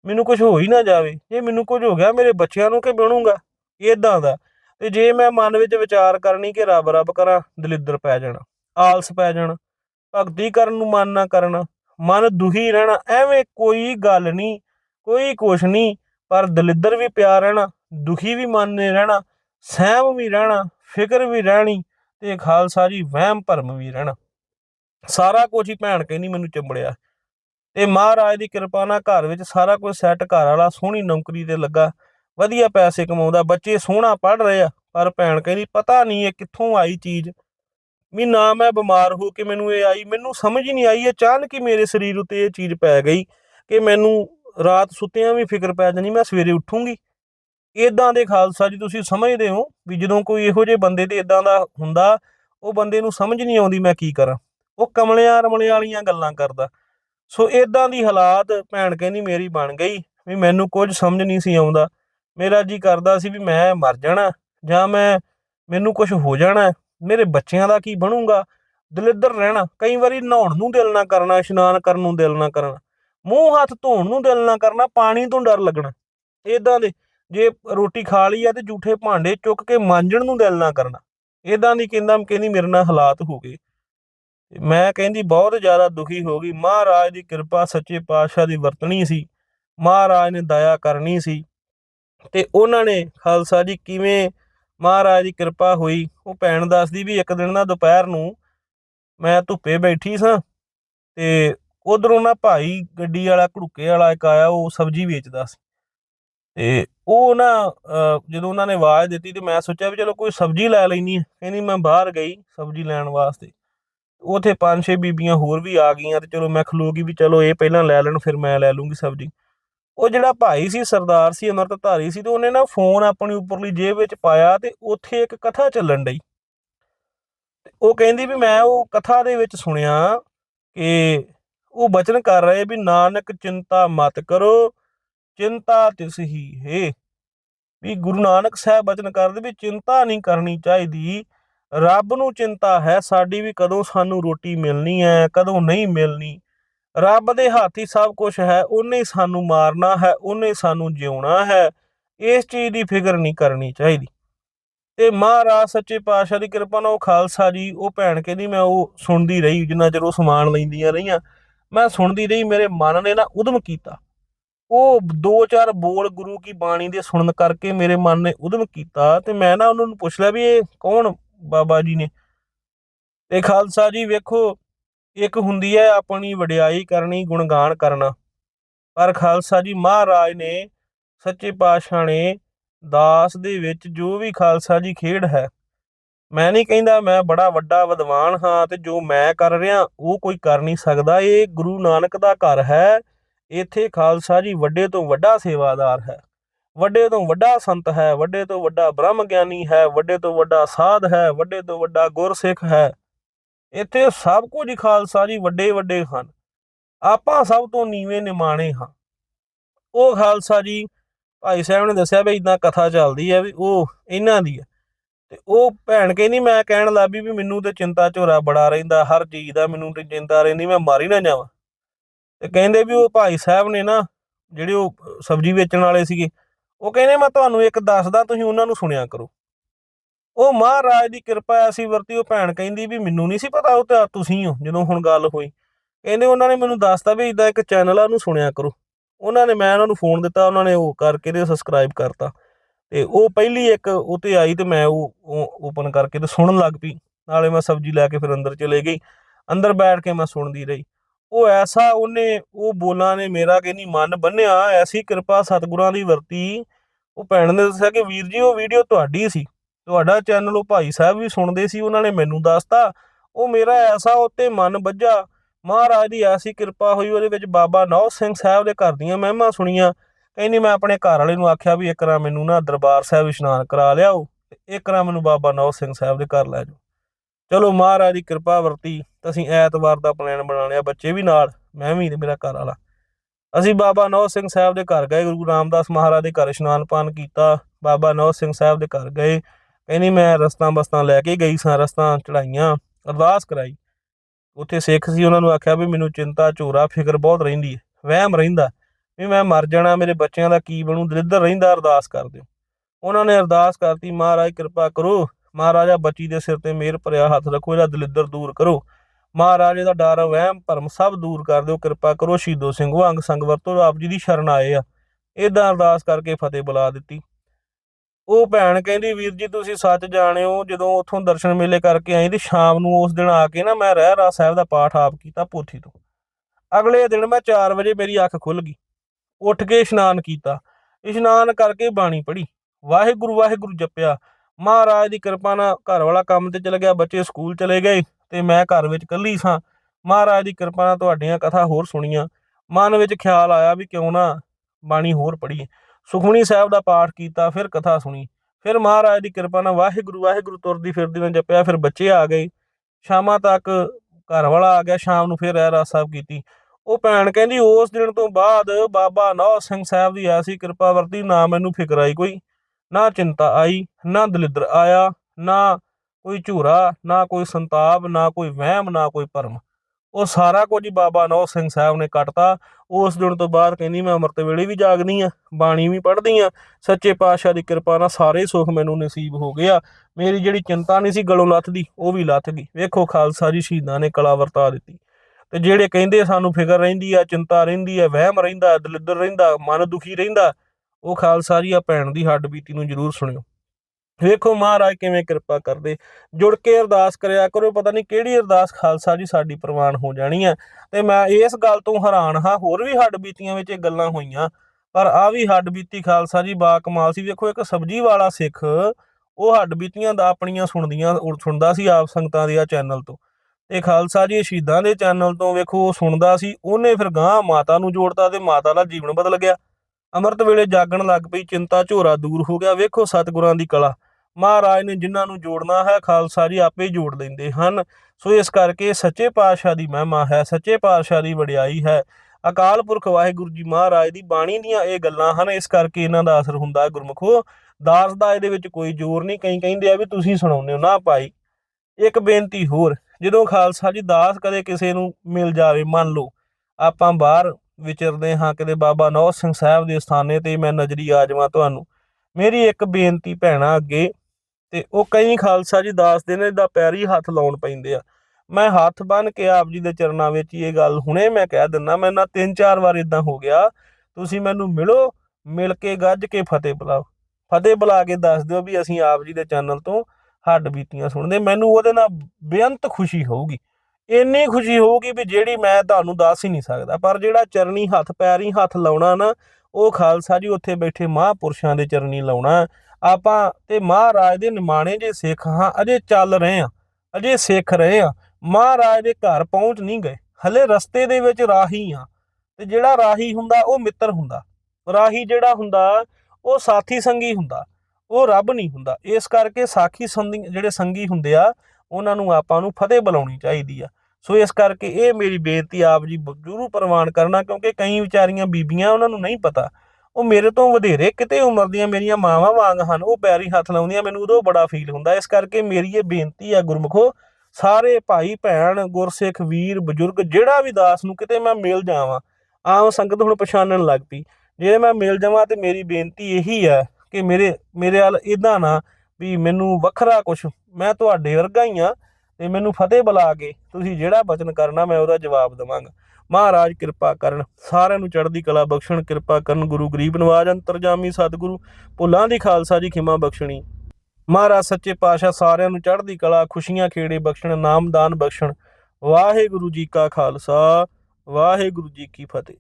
ਮੈਨੂੰ ਕੁਝ ਹੋ ਹੀ ਨਾ ਜਾਵੇ। ਜੇ ਮੈਨੂੰ ਕੁਝ ਹੋ ਗਿਆ ਮੇਰੇ ਬੱਚਿਆਂ ਨੂੰ ਕਿ ਬਣੂਗਾ? ਇਦਾਂ ਦਾ। ਤੇ ਜੇ ਮੈਂ ਮਨ ਵਿੱਚ ਵਿਚਾਰ ਕਰਨੀ ਕਿ ਰੱਬ ਰੱਬ ਕਰਾਂ, ਦਲਿੱਦਰ ਪੈ ਜਾਣਾ, ਆਲਸ ਪੈ ਜਾਣਾ, ਭਗਤੀ ਕਰਨ ਨੂੰ ਮਨ ਨਾ ਕਰਨਾ, ਮਨ ਦੁਖੀ ਰਹਿਣਾ, ਐਵੇਂ ਕੋਈ ਗੱਲ ਨਹੀਂ, ਕੋਈ ਕੁਛ ਨਹੀਂ, ਪਰ ਦਲਿੱਦਰ ਵੀ ਪਿਆ ਰਹਿਣਾ, ਦੁਖੀ ਵੀ ਮਨ ਨੇ ਰਹਿਣਾ, ਸਹਿਮ ਵੀ ਰਹਿਣਾ, ਫਿਕਰ ਵੀ ਰਹਿਣੀ ਤੇ ਖਾਲਸਾ ਜੀ ਵਹਿਮ ਭਰਮ ਵੀ ਰਹਿਣਾ। ਸਾਰਾ ਕੁਝ ਹੀ ਭੈਣ ਕਹਿੰਦੀ ਮੈਨੂੰ ਚੰਬੜਿਆ। ਤੇ ਮਹਾਰਾਜ ਦੀ ਕਿਰਪਾ ਨਾਲ ਘਰ ਵਿੱਚ ਸਾਰਾ ਕੁਝ ਸੈੱਟ ਘਰ ਵਾਲਾ ਸੋਹਣੀ ਨੌਕਰੀ ਤੇ ਲੱਗਾ। ਵਧੀਆ ਪੈਸੇ ਕਮਾਉਂਦਾ, ਬੱਚੇ ਸੋਹਣਾ ਪੜ ਰਹੇ ਆ, ਪਰ ਭੈਣ ਕਹਿੰਦੀ ਪਤਾ ਨਹੀਂ ਇਹ ਕਿੱਥੋਂ ਆਈ ਚੀਜ਼। ਵੀ ਨਾ ਮੈਂ ਬਿਮਾਰ ਹੋ ਕੇ ਮੈਨੂੰ ਇਹ ਆਈ, ਮੈਨੂੰ ਸਮਝ ਹੀ ਨਹੀਂ ਆਈ, ਅਚਾਨਕ ਹੀ ਮੇਰੇ ਸਰੀਰ ਉੱਤੇ ਇਹ ਚੀਜ਼ ਪੈ ਗਈ ਕਿ ਮੈਨੂੰ ਰਾਤ ਸੁੱਤਿਆਂ ਵੀ ਫਿਕਰ ਪੈ ਜਾਣੀ ਮੈਂ ਸਵੇਰੇ ਉੱਠੂੰਗੀ। ਇਦਾਂ ਦੇ ਖਾਲਸਾ ਜੀ ਤੁਸੀਂ ਸਮਝਦੇ ਹੋ ਵੀ ਜਦੋਂ ਕੋਈ ਇਹੋ ਜਿਹੇ ਬੰਦੇ ਤੇ ਇਦਾਂ ਦਾ ਹੁੰਦਾ, ਉਹ ਬੰਦੇ ਨੂੰ ਸਮਝ ਨਹੀਂ ਆਉਂਦੀ ਮੈਂ ਕੀ ਕਰਾਂ। ਉਹ ਕਮਲਿਆਂ ਰਮਲਿਆਂ ਵਾਲੀਆਂ ਗੱਲਾਂ ਕਰਦਾ। ਸੋ ਇਦਾਂ ਦੀ ਹਾਲਾਤ ਭੈਣ ਕਹਿੰਦੀ ਮੇਰੀ ਬਣ ਗਈ ਵੀ ਮੈਨੂੰ ਕੁਝ ਸਮਝ ਨਹੀਂ ਸੀ ਆਉਂਦਾ। ਮੇਰਾ ਜੀ ਕਰਦਾ ਸੀ ਵੀ ਮੈਂ ਮਰ ਜਾਣਾ, ਜਾਂ ਮੈਂ, ਮੈਨੂੰ ਕੁਝ ਹੋ ਜਾਣਾ, ਮੇਰੇ ਬੱਚਿਆਂ ਦਾ ਕੀ ਬਣੂਗਾ? ਦਲਿੱਦਰ ਰਹਿਣਾ, ਕਈ ਵਾਰੀ ਨਹਾਉਣ ਨੂੰ ਦਿਲ ਨਾ ਕਰਨਾ, ਇਸ਼ਨਾਨ ਕਰਨ ਨੂੰ ਦਿਲ ਨਾ ਕਰਨਾ, ਮੂੰਹ ਹੱਥ ਧੋਣ ਨੂੰ ਦਿਲ ਨਾ ਕਰਨਾ, ਪਾਣੀ ਤੋਂ ਡਰ ਲੱਗਣਾ। ਇਦਾਂ ਦੇ, ਜੇ ਰੋਟੀ ਖਾ ਲਈ ਆ ਤੇ ਝੂਠੇ ਭਾਂਡੇ ਚੁੱਕ ਕੇ ਮਾਂਜਣ ਨੂੰ ਦਿਲ ਨਾ ਕਰਨਾ। ਇਦਾਂ ਦੀ ਕਹਿੰਦਾ ਕਹਿੰਦੀ ਮੇਰੇ ਨਾਲ ਹਾਲਾਤ ਹੋ ਗਏ। ਮੈਂ ਕਹਿੰਦੀ ਬਹੁਤ ਜ਼ਿਆਦਾ ਦੁਖੀ ਹੋ ਗਈ। ਮਹਾਰਾਜ ਦੀ ਕਿਰਪਾ ਸੱਚੇ ਪਾਤਸ਼ਾਹ ਦੀ ਵਰਤਣੀ ਸੀ। ਮਹਾਰਾਜ ਨੇ ਦਇਆ ਕਰਨੀ ਸੀ। ਤੇ ਉਹਨਾਂ ਨੇ ਖਾਲਸਾ ਜੀ ਕਿਵੇਂ ਮਹਾਰਾਜ ਦੀ ਕਿਰਪਾ ਹੋਈ ਉਹ ਭੈਣ ਦੱਸਦੀ ਵੀ ਇੱਕ ਦਿਨ ਨਾ ਦੁਪਹਿਰ ਨੂੰ ਮੈਂ ਧੁੱਪੇ ਬੈਠੀ ਸਾਂ ਤੇ ਉਧਰੋਂ ਨਾ ਭਾਈ ਗੱਡੀ ਵਾਲਾ ਘੜੂਕੇ ਵਾਲਾ ਇੱਕ ਆਇਆ ਉਹ ਸਬਜ਼ੀ ਵੇਚਦਾ ਸੀ। ਤੇ ਉਹ ਨਾ ਅਹ, ਜਦੋਂ ਉਹਨਾਂ ਨੇ ਆਵਾਜ਼ ਦਿੱਤੀ ਤੇ ਮੈਂ ਸੋਚਿਆ ਵੀ ਚਲੋ ਕੋਈ ਸਬਜ਼ੀ ਲੈ ਲੈਣੀ ਹੈ। ਕਹਿੰਦੀ ਮੈਂ ਬਾਹਰ ਗਈ ਸਬਜ਼ੀ ਲੈਣ ਵਾਸਤੇ। ਉਥੇ ਪੰਜ ਛੇ ਬੀਬੀਆਂ ਹੋਰ ਵੀ ਆ ਗਈਆਂ ਤੇ ਚਲੋ ਮੈਂ ਖਲੋ ਗਈ ਵੀ ਚਲੋ ਇਹ ਪਹਿਲਾਂ ਲੈ ਲੈਣ ਫਿਰ ਮੈਂ ਲੈ ਲੂੰਗੀ ਸਬਜ਼ੀ। ਉਹ ਜਿਹੜਾ ਭਾਈ ਸੀ, ਸਰਦਾਰ ਸੀ, ਅਮਰਤਧਾਰੀ ਸੀ ਤੇ ਉਹਨੇ ਨਾ ਫੋਨ ਆਪਣੀ ਉੱਪਰਲੀ ਜੇਬ ਵਿੱਚ ਪਾਇਆ ਤੇ ਉੱਥੇ ਇੱਕ ਕਥਾ ਚੱਲਣ ਡਈ। ਤੇ ਉਹ ਕਹਿੰਦੀ ਵੀ ਮੈਂ ਉਹ ਕਥਾ ਦੇ ਵਿੱਚ ਸੁਣਿਆ ਕਿ ਉਹ ਬਚਨ ਕਰ ਰਹੇ ਵੀ, ਨਾਨਕ ਚਿੰਤਾ ਮਤ ਕਰੋ, ਚਿੰਤਾ ਤਿਸ ਹੀ ਹੈ। ਵੀ ਗੁਰੂ ਨਾਨਕ ਸਾਹਿਬ ਬਚਨ ਕਰਦੇ ਵੀ ਚਿੰਤਾ ਨਹੀਂ ਕਰਨੀ ਚਾਹੀਦੀ, ਰੱਬ ਨੂੰ ਚਿੰਤਾ ਹੈ, ਸਾਡੀ ਵੀ ਕਦੋਂ ਸਾਨੂੰ ਰੋਟੀ ਮਿਲਣੀ ਹੈ, ਕਦੋਂ ਨਹੀਂ ਮਿਲਣੀ। ਰੱਬ ਦੇ ਹੱਥ ਹੀ ਸਭ ਕੁਝ ਹੈ, ਉਹਨੇ ਸਾਨੂੰ ਮਾਰਨਾ ਹੈ, ਉਹਨੇ ਸਾਨੂੰ ਜਿਉਣਾ ਹੈ। ਇਸ ਚੀਜ਼ ਦੀ ਫਿਕਰ ਨਹੀਂ ਕਰਨੀ ਚਾਹੀਦੀ। ਤੇ ਮਹਾਰਾਜ ਸੱਚੇ ਪਾਤਸ਼ਾਹ ਦੀ ਕਿਰਪਾ ਨਾਲ ਉਹ ਖਾਲਸਾ ਜੀ, ਉਹ ਭੈਣ ਕਹਿੰਦੀ, ਮੈਂ ਉਹ ਸੁਣਦੀ ਰਹੀ, ਜਿੰਨਾ ਚਿਰ ਉਹ ਸਮਾਨ ਲੈਂਦੀਆਂ ਰਹੀਆਂ। ਮੈਂ ਸੁਣਦੀ ਰਹੀ, ਮੇਰੇ ਮਨ ਨੇ ਨਾ ਉਦਮ ਕੀਤਾ। ਉਹ ਦੋ ਚਾਰ ਬੋਲ ਗੁਰੂ ਕੀ ਬਾਣੀ ਦੇ ਸੁਣਨ ਕਰਕੇ ਮੇਰੇ ਮਨ ਨੇ ਉਦਮ ਕੀਤਾ ਤੇ ਮੈਂ ਨਾ ਉਹਨਾਂ ਨੂੰ ਪੁੱਛ ਲਿਆ ਵੀ ਇਹ ਕੌਣ ਬਾਬਾ ਜੀ ਨੇ? ਤੇ ਖਾਲਸਾ ਜੀ ਵੇਖੋ ਇੱਕ ਹੁੰਦੀ ਹੈ ਆਪਣੀ ਵਡਿਆਈ ਕਰਨੀ, ਗੁਣਗਾਨ ਕਰਨਾ। ਪਰ ਖਾਲਸਾ ਜੀ ਮਹਾਰਾਜ ਨੇ ਸੱਚੇ ਪਾਤਸ਼ਾਹ ਨੇ ਦਾਸ ਦੇ ਵਿੱਚ ਜੋ ਵੀ ਖਾਲਸਾ ਜੀ ਖੇਡ ਹੈ, ਮੈਂ ਨਹੀਂ ਕਹਿੰਦਾ ਮੈਂ ਬੜਾ ਵੱਡਾ ਵਿਦਵਾਨ ਹਾਂ ਤੇ ਜੋ ਮੈਂ ਕਰ ਰਿਹਾ, ਉਹ ਕੋਈ ਕਰ ਨਹੀਂ ਸਕਦਾ। ਇਹ ਗੁਰੂ ਨਾਨਕ ਦਾ ਘਰ ਹੈ, ਇੱਥੇ ਖਾਲਸਾ ਜੀ ਵੱਡੇ ਤੋਂ ਵੱਡਾ ਸੇਵਾਦਾਰ ਹੈ। ਵੱਡੇ ਤੋਂ ਵੱਡਾ ਸੰਤ ਹੈ, ਵੱਡੇ ਤੋਂ ਵੱਡਾ ਬ੍ਰਹਮ ਗਿਆਨੀ ਹੈ, ਵੱਡੇ ਤੋਂ ਵੱਡਾ ਸਾਧ ਹੈ, ਵੱਡੇ ਤੋਂ ਵੱਡਾ ਗੁਰਸਿੱਖ ਹੈ। ਇੱਥੇ ਸਭ ਕੁਝ ਖਾਲਸਾ ਜੀ ਵੱਡੇ ਵੱਡੇ ਹਨ। ਆਪਾਂ ਸਭ ਤੋਂ ਨੀਵੇਂ ਨਿਮਾਣੇ ਹਾਂ। ਉਹ ਖਾਲਸਾ ਜੀ, ਭਾਈ ਸਾਹਿਬ ਨੇ ਦੱਸਿਆ ਵੀ ਇਦਾਂ ਕਥਾ ਚੱਲਦੀ ਹੈ ਵੀ ਉਹ ਇਹਨਾਂ ਦੀ ਹੈ ਤੇ ਉਹ ਭੈਣ ਕਹਿੰਦੀ ਮੈਂ ਕਹਿਣ ਲੱਗੀ ਵੀ ਮੈਨੂੰ ਤੇ ਚਿੰਤਾ ਝੋਰਾ ਬੜਾ ਰਹਿੰਦਾ, ਹਰ ਚੀਜ਼ ਦਾ ਮੈਨੂੰ ਤੇ ਚਿੰਤਾ ਰਹਿੰਦੀ, ਮੈਂ ਮਾਰੀ ਨਾ ਜਾਵਾਂ। ਤੇ ਕਹਿੰਦੇ ਵੀ ਉਹ ਭਾਈ ਸਾਹਿਬ ਨੇ ਨਾ ਜਿਹੜੇ ਉਹ ਸਬਜ਼ੀ ਵੇਚਣ ਵਾਲੇ ਸੀਗੇ, ਉਹ ਕਹਿੰਦੇ ਮੈਂ ਤੁਹਾਨੂੰ ਇੱਕ ਦੱਸਦਾ, ਤੁਸੀਂ ਉਹਨਾਂ ਨੂੰ ਸੁਣਿਆ ਕਰੋ। ਉਹ ਮਹਾਰਾਜ ਦੀ ਕਿਰਪਾ ਐਸੀ ਵਰਤੀ, ਉਹ ਭੈਣ ਕਹਿੰਦੀ ਵੀ ਮੈਨੂੰ ਨਹੀਂ ਸੀ ਪਤਾ, ਉਹ ਤਾਂ ਤੁਸੀਂ ਹੋ, ਜਦੋਂ ਹੁਣ ਗੱਲ ਹੋਈ। ਕਹਿੰਦੇ ਉਹਨਾਂ ਨੇ ਮੈਨੂੰ ਦੱਸਤਾ ਵੀ ਇਦਾਂ ਇੱਕ ਚੈਨਲ ਆ, ਉਹਨੂੰ ਸੁਣਿਆ ਕਰੋ। ਉਹਨਾਂ ਨੇ, ਮੈਂ ਉਹਨਾਂ ਨੂੰ ਫੋਨ ਦਿੱਤਾ, ਉਹਨਾਂ ਨੇ ਉਹ ਕਰਕੇ ਤੇ ਸਬਸਕ੍ਰਾਈਬ ਕਰਤਾ। ਤੇ ਉਹ ਪਹਿਲੀ ਇੱਕ ਉਤੇ ਆਈ ਤੇ ਮੈਂ ਉਹ ਓਪਨ ਕਰਕੇ ਤੇ ਸੁਣਨ ਲੱਗ ਪਈ। ਨਾਲੇ ਮੈਂ ਸਬਜ਼ੀ ਲੈ ਕੇ ਫਿਰ ਅੰਦਰ ਚਲੇ ਗਈ। ਅੰਦਰ ਬੈਠ ਕੇ ਮੈਂ ਸੁਣਦੀ ਰਹੀ। ਉਹ ਐਸਾ ਉਹਨੇ, ਉਹ ਬੋਲਾਂ ਨੇ ਮੇਰਾ ਕਹਿੰਦੀ ਮਨ ਬੰਨਿਆ, ਐਸੀ ਕਿਰਪਾ ਸਤਿਗੁਰਾਂ ਦੀ ਵਰਤੀ। ਉਹ ਭੈਣ ਨੇ ਦੱਸਿਆ ਕਿ ਵੀਰ ਜੀ, ਉਹ ਵੀਡੀਓ ਤੁਹਾਡੀ ਸੀ। ਤੁਹਾਡਾ ਚੈਨਲ ਉਹ ਭਾਈ ਸਾਹਿਬ ਵੀ ਸੁਣਦੇ ਸੀ, ਉਹਨਾਂ ਨੇ ਮੈਨੂੰ ਦੱਸਤਾ। ਉਹ ਮੇਰਾ ਐਸਾ ਉੱਤੇ ਮਨ ਵੱਜਾ ਮਹਾਰਾਜ ਦੀ ਐਸੀ ਕਿਰਪਾ ਹੋਈ, ਉਹਦੇ ਵਿੱਚ ਬਾਬਾ ਨੌ ਸਿੰਘ ਸਾਹਿਬ ਦੇ ਘਰ ਦੀਆਂ ਮਹਿਮਾ ਸੁਣੀਆਂ। ਕਹਿੰਦੀ, ਮੈਂ ਆਪਣੇ ਘਰ ਵਾਲੇ ਨੂੰ ਆਖਿਆ ਵੀ ਇੱਕ ਰਾਂ ਮੈਨੂੰ ਨਾ ਦਰਬਾਰ ਸਾਹਿਬ ਇਸ਼ਨਾਨ ਕਰਾ ਲਿਆਓ ਤੇ ਇੱਕ ਰਾਂ ਮੈਨੂੰ ਬਾਬਾ ਨੌ ਸਿੰਘ ਸਾਹਿਬ ਦੇ ਘਰ ਲੈ ਜਾਓ। ਚਲੋ ਮਹਾਰਾਜ ਦੀ ਕਿਰਪਾ ਵਰਤੀ, ਤਾਂ ਅਸੀਂ ਐਤਵਾਰ ਦਾ ਪਲਾਨ ਬਣਾ ਲਿਆ, ਬੱਚੇ ਵੀ ਨਾਲ, ਮੈਂ ਵੀ ਤੇ ਮੇਰਾ ਘਰ ਵਾਲਾ। ਅਸੀਂ ਬਾਬਾ ਨੌ ਸਿੰਘ ਸਾਹਿਬ ਦੇ ਘਰ ਗਏ, ਗੁਰੂ ਰਾਮਦਾਸ ਮਹਾਰਾਜ ਦੇ ਘਰ ਇਸ਼ਨਾਨ ਪਾਨ ਕੀਤਾ, ਬਾਬਾ ਨੌ ਸਿੰਘ ਸਾਹਿਬ ਦੇ ਘਰ ਗਏ। ਕਹਿੰਦੀ ਮੈਂ ਰਸਤਾਂ ਬਸਤਾਂ ਲੈ ਕੇ ਗਈ ਸਾਂ, ਰਸਤਾਂ ਚੜਾਈਆਂ ਅਰਦਾਸ ਕਰਾਈ। ਉੱਥੇ ਸਿੱਖ ਸੀ, ਉਹਨਾਂ ਨੂੰ ਆਖਿਆ ਵੀ ਮੈਨੂੰ ਚਿੰਤਾ, ਝੋਰਾ, ਫਿਕਰ ਬਹੁਤ ਰਹਿੰਦੀ ਹੈ, ਵਹਿਮ ਰਹਿੰਦਾ, ਵੀ ਮੈਂ ਮਰ ਜਾਣਾ, ਮੇਰੇ ਬੱਚਿਆਂ ਦਾ ਕੀ ਬਣੂ ਦਲਿੱਦਰ ਰਹਿੰਦਾ, ਅਰਦਾਸ ਕਰ ਦਿਓ। ਉਹਨਾਂ ਨੇ ਅਰਦਾਸ ਕਰਤੀ, ਮਹਾਰਾਜ ਕਿਰਪਾ ਕਰੋ, ਮਹਾਰਾਜਾ ਬੱਚੀ ਦੇ ਸਿਰ ਤੇ ਮਿਹਰ ਭਰਿਆ ਹੱਥ ਰੱਖੋ, ਇਹਦਾ ਦਲਿੱਦਰ ਦੂਰ ਕਰੋ। ਮਹਾਰਾਜੇ ਦਾ ਡਰ, ਵਹਿਮ, ਭਰਮ ਸਭ ਦੂਰ ਕਰ ਦਿਓ, ਕਿਰਪਾ ਕਰੋ, ਸ਼ਹੀਦੋ ਸਿੰਘੋ ਅੰਗ ਸੰਗ ਵਰਤੋ ਆਪ ਜੀ ਦੀ ਸ਼ਰਨ ਆਏ ਆ। ਇਦਾਂ ਅਰਦਾਸ ਕਰਕੇ ਫਤਿਹ ਬੁਲਾ ਦਿੱਤੀ। ਉਹ ਭੈਣ ਕਹਿੰਦੀ, ਵੀਰ ਜੀ, ਤੁਸੀਂ ਸੱਚ ਜਾਣਿਓ, ਜਦੋਂ ਉੱਥੋਂ ਦਰਸ਼ਨ ਮੇਲੇ ਕਰਕੇ ਆਈ ਤੇ ਸ਼ਾਮ ਨੂੰ ਉਸ ਦਿਨ ਆ ਕੇ ਨਾ ਮੈਂ ਰਹਿ ਰਾ ਸਾਹਿਬ ਦਾ ਪਾਠ ਆਪ ਕੀਤਾ ਪੋਥੀ ਤੋਂ। ਅਗਲੇ ਦਿਨ ਮੈਂ 4 ਵਜੇ ਮੇਰੀ ਅੱਖ ਖੁੱਲ ਗਈ। ਉੱਠ ਕੇ ਇਸ਼ਨਾਨ ਕੀਤਾ। ਇਸ਼ਨਾਨ ਕਰਕੇ ਬਾਣੀ ਪੜ੍ਹੀ। ਵਾਹਿਗੁਰੂ ਵਾਹਿਗੁਰੂ ਜਪਿਆ। ਮਹਾਰਾਜ ਦੀ ਕਿਰਪਾ ਨਾਲ ਘਰ ਵਾਲਾ ਕੰਮ ਤੇ ਚਲ ਗਿਆ। ਬੱਚੇ ਸਕੂਲ ਚਲੇ ਗਏ ਤੇ ਮੈਂ ਘਰ ਵਿੱਚ ਇਕੱਲੀ ਸਾਂ। ਮਹਾਰਾਜ ਦੀ ਕਿਰਪਾ ਨਾਲ ਤੁਹਾਡੀਆਂ ਕਥਾ ਹੋਰ ਸੁਣੀਆਂ। ਮਨ ਵਿੱਚ ਖਿਆਲ ਆਇਆ ਵੀ ਕਿਉਂ ਨਾ ਬਾਣੀ ਹੋਰ ਪੜ੍ਹੀਏ। ਸੁਖਮਣੀ ਸਾਹਿਬ ਦਾ ਪਾਠ ਕੀਤਾ, ਫਿਰ ਕਥਾ ਸੁਣੀ, ਫਿਰ ਮਹਾਰਾਜ ਦੀ ਕਿਰਪਾ ਨਾਲ ਵਾਹਿਗੁਰੂ ਵਾਹਿਗੁਰੂ ਤੁਰਦੀ ਫਿਰਦੀ ਨੇ ਜਪਿਆ, ਫਿਰ ਬੱਚੇ ਆ ਗਏ। ਸ਼ਾਮਾਂ ਤੱਕ ਘਰ ਵਾਲਾ ਆ ਗਿਆ, ਸ਼ਾਮ ਨੂੰ ਫਿਰ ਰਹਿਰਾਸ ਸਾਹਿਬ ਕੀਤੀ। ਉਹ ਭੈਣ ਕਹਿੰਦੀ, ਉਸ ਦਿਨ ਤੋਂ ਬਾਅਦ ਬਾਬਾ ਨੌ ਸਿੰਘ ਸਾਹਿਬ ਦੀ ਐਸੀ ਕਿਰਪਾ ਵਰਤੀ, ਨਾ ਮੈਨੂੰ ਫਿਕਰ ਆਈ ਕੋਈ, ਨਾ ਚਿੰਤਾ ਆਈ, ਨਾ ਦਲਿੱਦਰ ਆਇਆ, ਨਾ ਕੋਈ ਝੂਰਾ, ਨਾ ਕੋਈ ਸੰਤਾਪ, ਨਾ ਕੋਈ ਵਹਿਮ, ਨਾ ਕੋਈ ਭਰਮ। ਉਹ ਸਾਰਾ ਕੁਝ ਹੀ ਬਾਬਾ ਨੌ ਸਿੰਘ ਸਾਹਿਬ ਨੇ ਕੱਟਤਾ। ਉਸ ਦਿਨ ਤੋਂ ਬਾਅਦ ਕਹਿੰਦੀ, ਮੈਂ ਅੰਮ੍ਰਿਤ ਵੇਲੇ ਵੀ ਜਾਗਦੀ ਆ, ਬਾਣੀ ਵੀ ਪੜ੍ਹਦੀ ਆ। ਸੱਚੇ ਪਾਤਸ਼ਾਹ ਦੀ ਕਿਰਪਾ ਨਾਲ ਸਾਰੇ ਸੁੱਖ ਮੈਨੂੰ ਨਸੀਬ ਹੋ ਗਿਆ। ਮੇਰੀ ਜਿਹੜੀ ਚਿੰਤਾ ਨਹੀਂ ਸੀ ਗਲੋਂ ਲੱਥਦੀ ਉਹ ਵੀ ਲੱਥ ਗਈ। ਵੇਖੋ, ਖਾਲਸਾ ਜੀ ਸ਼ਹੀਦਾਂ ਨੇ ਕਲਾ ਵਰਤਾ ਦਿੱਤੀ। ਤੇ ਜਿਹੜੇ ਕਹਿੰਦੇ ਸਾਨੂੰ ਫਿਕਰ ਰਹਿੰਦੀ ਆ, ਚਿੰਤਾ ਰਹਿੰਦੀ ਆ, ਵਹਿਮ ਰਹਿੰਦਾ, ਦਲਿੱਦਰ ਰਹਿੰਦਾ, ਮਨ ਦੁਖੀ ਰਹਿੰਦਾ, ਉਹ ਖਾਲਸਾ ਜੀ ਆ ਭੈਣ ਦੀ ਹੱਡ ਬੀਤੀ ਨੂੰ ਜ਼ਰੂਰ ਸੁਣਿਓ। ਵੇਖੋ ਮਹਾਰਾਜ ਕਿਵੇਂ ਕਿਰਪਾ ਕਰਦੇ। ਜੁੜ ਕੇ ਅਰਦਾਸ ਕਰਿਆ ਕਰੋ, ਪਤਾ ਨਹੀਂ ਕਿਹੜੀ ਅਰਦਾਸ ਖਾਲਸਾ ਜੀ ਸਾਡੀ ਪ੍ਰਵਾਨ ਹੋ ਜਾਣੀ ਆ। ਤੇ ਮੈਂ ਇਸ ਗੱਲ ਤੋਂ ਹੈਰਾਨ ਹਾਂ, ਹੋਰ ਵੀ ਹੱਡ ਬੀਤੀਆਂ ਵਿੱਚ ਇਹ ਗੱਲਾਂ ਹੋਈਆਂ। ਪਰ ਆ ਵੀ ਹੱਡ ਬੀਤੀ ਖਾਲਸਾ ਜੀ, ਬਾ ਕਮਾਲ ਸੀ। ਵੇਖੋ ਇੱਕ ਸਬਜੀ ਵਾਲਾ ਸਿੱਖ, ਉਹ ਹੱਡ ਬੀਤੀਆਂ ਦਾ ਆਪਣੀਆਂ ਸੁਣਦੀਆਂ, ਉਹ ਸੁਣਦਾ ਸੀ ਆਪ ਸੰਗਤਾਂ ਦੇ ਆ ਚੈਨਲ ਤੋਂ। ਤੇ ਖਾਲਸਾ ਜੀ ਸ਼ਹੀਦਾਂ ਦੇ ਚੈਨਲ ਤੋਂ ਵੇਖੋ, ਉਹ ਸੁਣਦਾ ਸੀ, ਉਹਨੇ ਫਿਰ ਗਾਂ ਮਾਤਾ ਨੂੰ ਜੋੜਤਾ ਤੇ ਮਾਤਾ ਦਾ ਜੀਵਨ ਬਦਲ ਗਿਆ। ਅੰਮ੍ਰਿਤ ਵੇਲੇ ਜਾਗਣ ਲੱਗ ਪਈ, ਚਿੰਤਾ ਝੋਰਾ ਦੂਰ ਹੋ ਗਿਆ। ਵੇਖੋ ਸਤਿਗੁਰਾਂ ਦੀ ਕਲਾ। ਮਹਾਰਾਜ ਨੇ ਜਿਨ੍ਹਾਂ ਨੂੰ ਜੋੜਨਾ ਹੈ, ਖਾਲਸਾ ਜੀ ਆਪੇ ਜੋੜ ਲੈਂਦੇ ਹਨ। ਸੋ ਇਸ ਕਰਕੇ ਸੱਚੇ ਪਾਤਸ਼ਾਹ ਦੀ ਮਹਿਮਾ ਹੈ, ਸੱਚੇ ਪਾਤਸ਼ਾਹ ਦੀ ਵਡਿਆਈ ਹੈ। ਅਕਾਲ ਪੁਰਖ ਵਾਹਿਗੁਰੂ ਜੀ ਮਹਾਰਾਜ ਦੀ ਬਾਣੀ ਦੀਆਂ ਇਹ ਗੱਲਾਂ ਹਨ, ਇਸ ਕਰਕੇ ਇਹਨਾਂ ਦਾ ਅਸਰ ਹੁੰਦਾ ਹੈ ਗੁਰਮਖੋ। ਦਾਸ ਦਾ ਇਹਦੇ ਵਿੱਚ ਕੋਈ ਜ਼ੋਰ ਨਹੀਂ, ਕਈ ਕਹਿੰਦੇ ਆ ਵੀ ਤੁਸੀਂ ਸੁਣਾਉਂਦੇ ਹੋ, ਨਾ ਭਾਈ। ਇੱਕ ਬੇਨਤੀ ਹੋਰ, ਜਦੋਂ ਖਾਲਸਾ ਜੀ ਦਾਸ ਕਦੇ ਕਿਸੇ ਨੂੰ ਮਿਲ ਜਾਵੇ, ਮੰਨ ਲਓ, ਆਪਾਂ ਬਾਹਰ ਵਿਚਰਦੇ ਹਾਂ ਕਿਤੇ ਬਾਬਾ ਨੌ ਸਿੰਘ ਸਾਹਿਬ ਦੇ ਸਥਾਨੇ ਤੇ ਮੈਂ ਨਜ਼ਰੀ ਆ ਜਾਵਾਂ ਤੁਹਾਨੂੰ। ਮੇਰੀ ਇੱਕ ਬੇਨਤੀ ਭੈਣਾ ਅੱਗੇ ਤੇ ਉਹ ਕਈ ਖਾਲਸਾ ਜੀ ਦਾਸ ਦੇ ਨੇ ਦਾ ਹੀ ਹੱਥ ਲਾਉਣ ਪੈਂਦੇ ਆ। ਮੈਂ ਹੱਥ ਬੰਨ ਕੇ ਆਪ ਜੀ ਦੇ ਚਰਨਾਂ ਵਿੱਚ ਇਹ ਗੱਲ ਹੁਣੇ ਮੈਂ ਕਹਿ ਦਿੰਦਾ, ਮੈਂ ਨਾ ਤਿੰਨ ਚਾਰ ਵਾਰ ਇਦਾਂ ਹੋ ਗਿਆ। ਤੁਸੀਂ ਮੈਨੂੰ ਮਿਲੋ, ਮਿਲ ਕੇ ਗੱਜ ਕੇ ਫਤਿਹ ਬੁਲਾਓ। ਫਤਿਹ ਬੁਲਾ ਕੇ ਦੱਸ ਦਿਓ ਵੀ ਅਸੀਂ ਆਪ ਜੀ ਦੇ ਚੈਨਲ ਤੋਂ ਹੱਡ ਬੀਤੀਆਂ ਸੁਣਦੇ, ਮੈਨੂੰ ਉਹਦੇ ਨਾਲ ਬੇਅੰਤ ਖੁਸ਼ੀ ਹੋਊਗੀ। ਇੰਨੀ ਖੁਸ਼ੀ ਹੋਊਗੀ ਵੀ ਜਿਹੜੀ ਮੈਂ ਤੁਹਾਨੂੰ ਦੱਸ ਹੀ ਨਹੀਂ ਸਕਦਾ, ਪਰ ਜਿਹੜਾ ਚਰਨੀ ਹੱਥ, ਪੈਰੀ ਹੱਥ ਲਾਉਣਾ ਨਾ, ਉਹ ਖਾਲਸਾ ਜੀ ਉੱਥੇ ਬੈਠੇ ਮਹਾਂਪੁਰਸ਼ਾਂ ਦੇ ਚਰਨੀ ਲਾਉਣਾ ਆਪਾਂ ਤੇ ਮਹਾਰਾਜ ਦੇ ਨਿਮਾਣੇ ਜੇ ਸਿੱਖ ਹਾਂ, ਅਜੇ ਚੱਲ ਰਹੇ ਆ ਅਜੇ ਸਿੱਖ ਰਹੇ ਆ ਮਹਾਰਾਜ ਦੇ ਘਰ ਪਹੁੰਚ ਨਹੀਂ ਗਏ, ਹਲੇ ਰਸਤੇ ਦੇ ਵਿੱਚ ਰਾਹੀ ਆ ਤੇ ਜਿਹੜਾ ਰਾਹੀ ਹੁੰਦਾ ਉਹ ਮਿੱਤਰ ਹੁੰਦਾ। ਰਾਹੀ ਜਿਹੜਾ ਹੁੰਦਾ ਉਹ ਸਾਥੀ ਸੰਗੀ ਹੁੰਦਾ, ਉਹ ਰੱਬ ਨਹੀਂ ਹੁੰਦਾ। ਇਸ ਕਰਕੇ ਸਾਖੀ ਸੰਗੀ ਜਿਹੜੇ ਸੰਗੀ ਹੁੰਦੇ ਆ, ਉਹਨਾਂ ਨੂੰ ਆਪਾਂ ਨੂੰ ਫਤਿਹ ਬੁਲਾਉਣੀ ਚਾਹੀਦੀ ਆ। ਸੋ ਇਸ ਕਰਕੇ ਇਹ ਮੇਰੀ ਬੇਨਤੀ ਆਪ ਜੀ ਜ਼ਰੂਰ ਪ੍ਰਵਾਨ ਕਰਨਾ, ਕਿਉਂਕਿ ਕਈ ਵਿਚਾਰੀਆਂ ਬੀਬੀਆਂ ਉਹਨਾਂ ਨੂੰ ਨਹੀਂ ਪਤਾ। ਉਹ ਮੇਰੇ ਤੋਂ ਵਧੇਰੇ ਕਿਤੇ ਉਮਰ ਦੀਆਂ ਮੇਰੀਆਂ ਮਾਵਾਂ ਵਾਂਗ ਹਨ, ਉਹ ਪੈਰੀ ਹੱਥ ਲਾਉਂਦੀਆਂ, ਮੈਨੂੰ ਉਦੋਂ ਬੜਾ ਫੀਲ ਹੁੰਦਾ। ਇਸ ਕਰਕੇ ਮੇਰੀ ਇਹ ਬੇਨਤੀ ਆ ਗੁਰਮਖੋ, ਸਾਰੇ ਭਾਈ ਭੈਣ, ਗੁਰਸਿੱਖ, ਵੀਰ, ਬਜ਼ੁਰਗ, ਜਿਹੜਾ ਵੀ ਦਾਸ ਨੂੰ ਕਿਤੇ ਮੈਂ ਮਿਲ ਜਾਵਾਂ, ਆਮ ਸੰਗਤ ਹੁਣ ਪਛਾਣਨ ਲੱਗ ਪਈ। ਜੇ ਮੈਂ ਮਿਲ ਜਾਵਾਂ ਤੇ ਮੇਰੀ ਬੇਨਤੀ ਇਹੀ ਹੈ ਕਿ ਮੇਰੇ ਮੇਰੇ ਵੱਲ ਇਦਾਂ ਨਾ ਵੀ ਮੈਨੂੰ ਵੱਖਰਾ ਕੁਝ ਮੈਂ ਤੁਹਾਡੇ ਵਰਗਾ ਹੀ ਆ ਤੇ ਮੈਨੂੰ ਫਤਿਹ ਬੁਲਾ ਕੇ ਤੁਸੀਂ ਜਿਹੜਾ ਬਚਨ ਕਰਨਾ ਮੈਂ ਉਹਦਾ ਜਵਾਬ ਦਵਾਂਗਾ। ਮਹਾਰਾਜ ਕਿਰਪਾ ਕਰਨ, ਸਾਰਿਆਂ ਨੂੰ ਚੜ੍ਹਦੀ ਕਲਾ ਬਖਸ਼ਣ, ਕਿਰਪਾ ਕਰਨ, ਗੁਰੂ ਗਰੀਬ ਨਵਾਜ ਅੰਤਰਜਾਮੀ ਸਤਿਗੁਰੂ, ਭੁੱਲਾਂ ਦੀ ਖਾਲਸਾ ਜੀ ਖਿਮਾ ਬਖਸ਼ਣੀ। ਮਹਾਰਾਜ ਸੱਚੇ ਪਾਤਸ਼ਾਹ ਸਾਰਿਆਂ ਨੂੰ ਚੜ੍ਹਦੀ ਕਲਾ, ਖੁਸ਼ੀਆਂ ਖੇੜੇ ਬਖਸ਼ਣ, ਨਾਮਦਾਨ ਬਖਸ਼ਣ। ਵਾਹਿਗੁਰੂ ਜੀ ਕਾ ਖਾਲਸਾ, ਵਾਹਿਗੁਰੂ ਜੀ ਕੀ ਫਤਿਹ।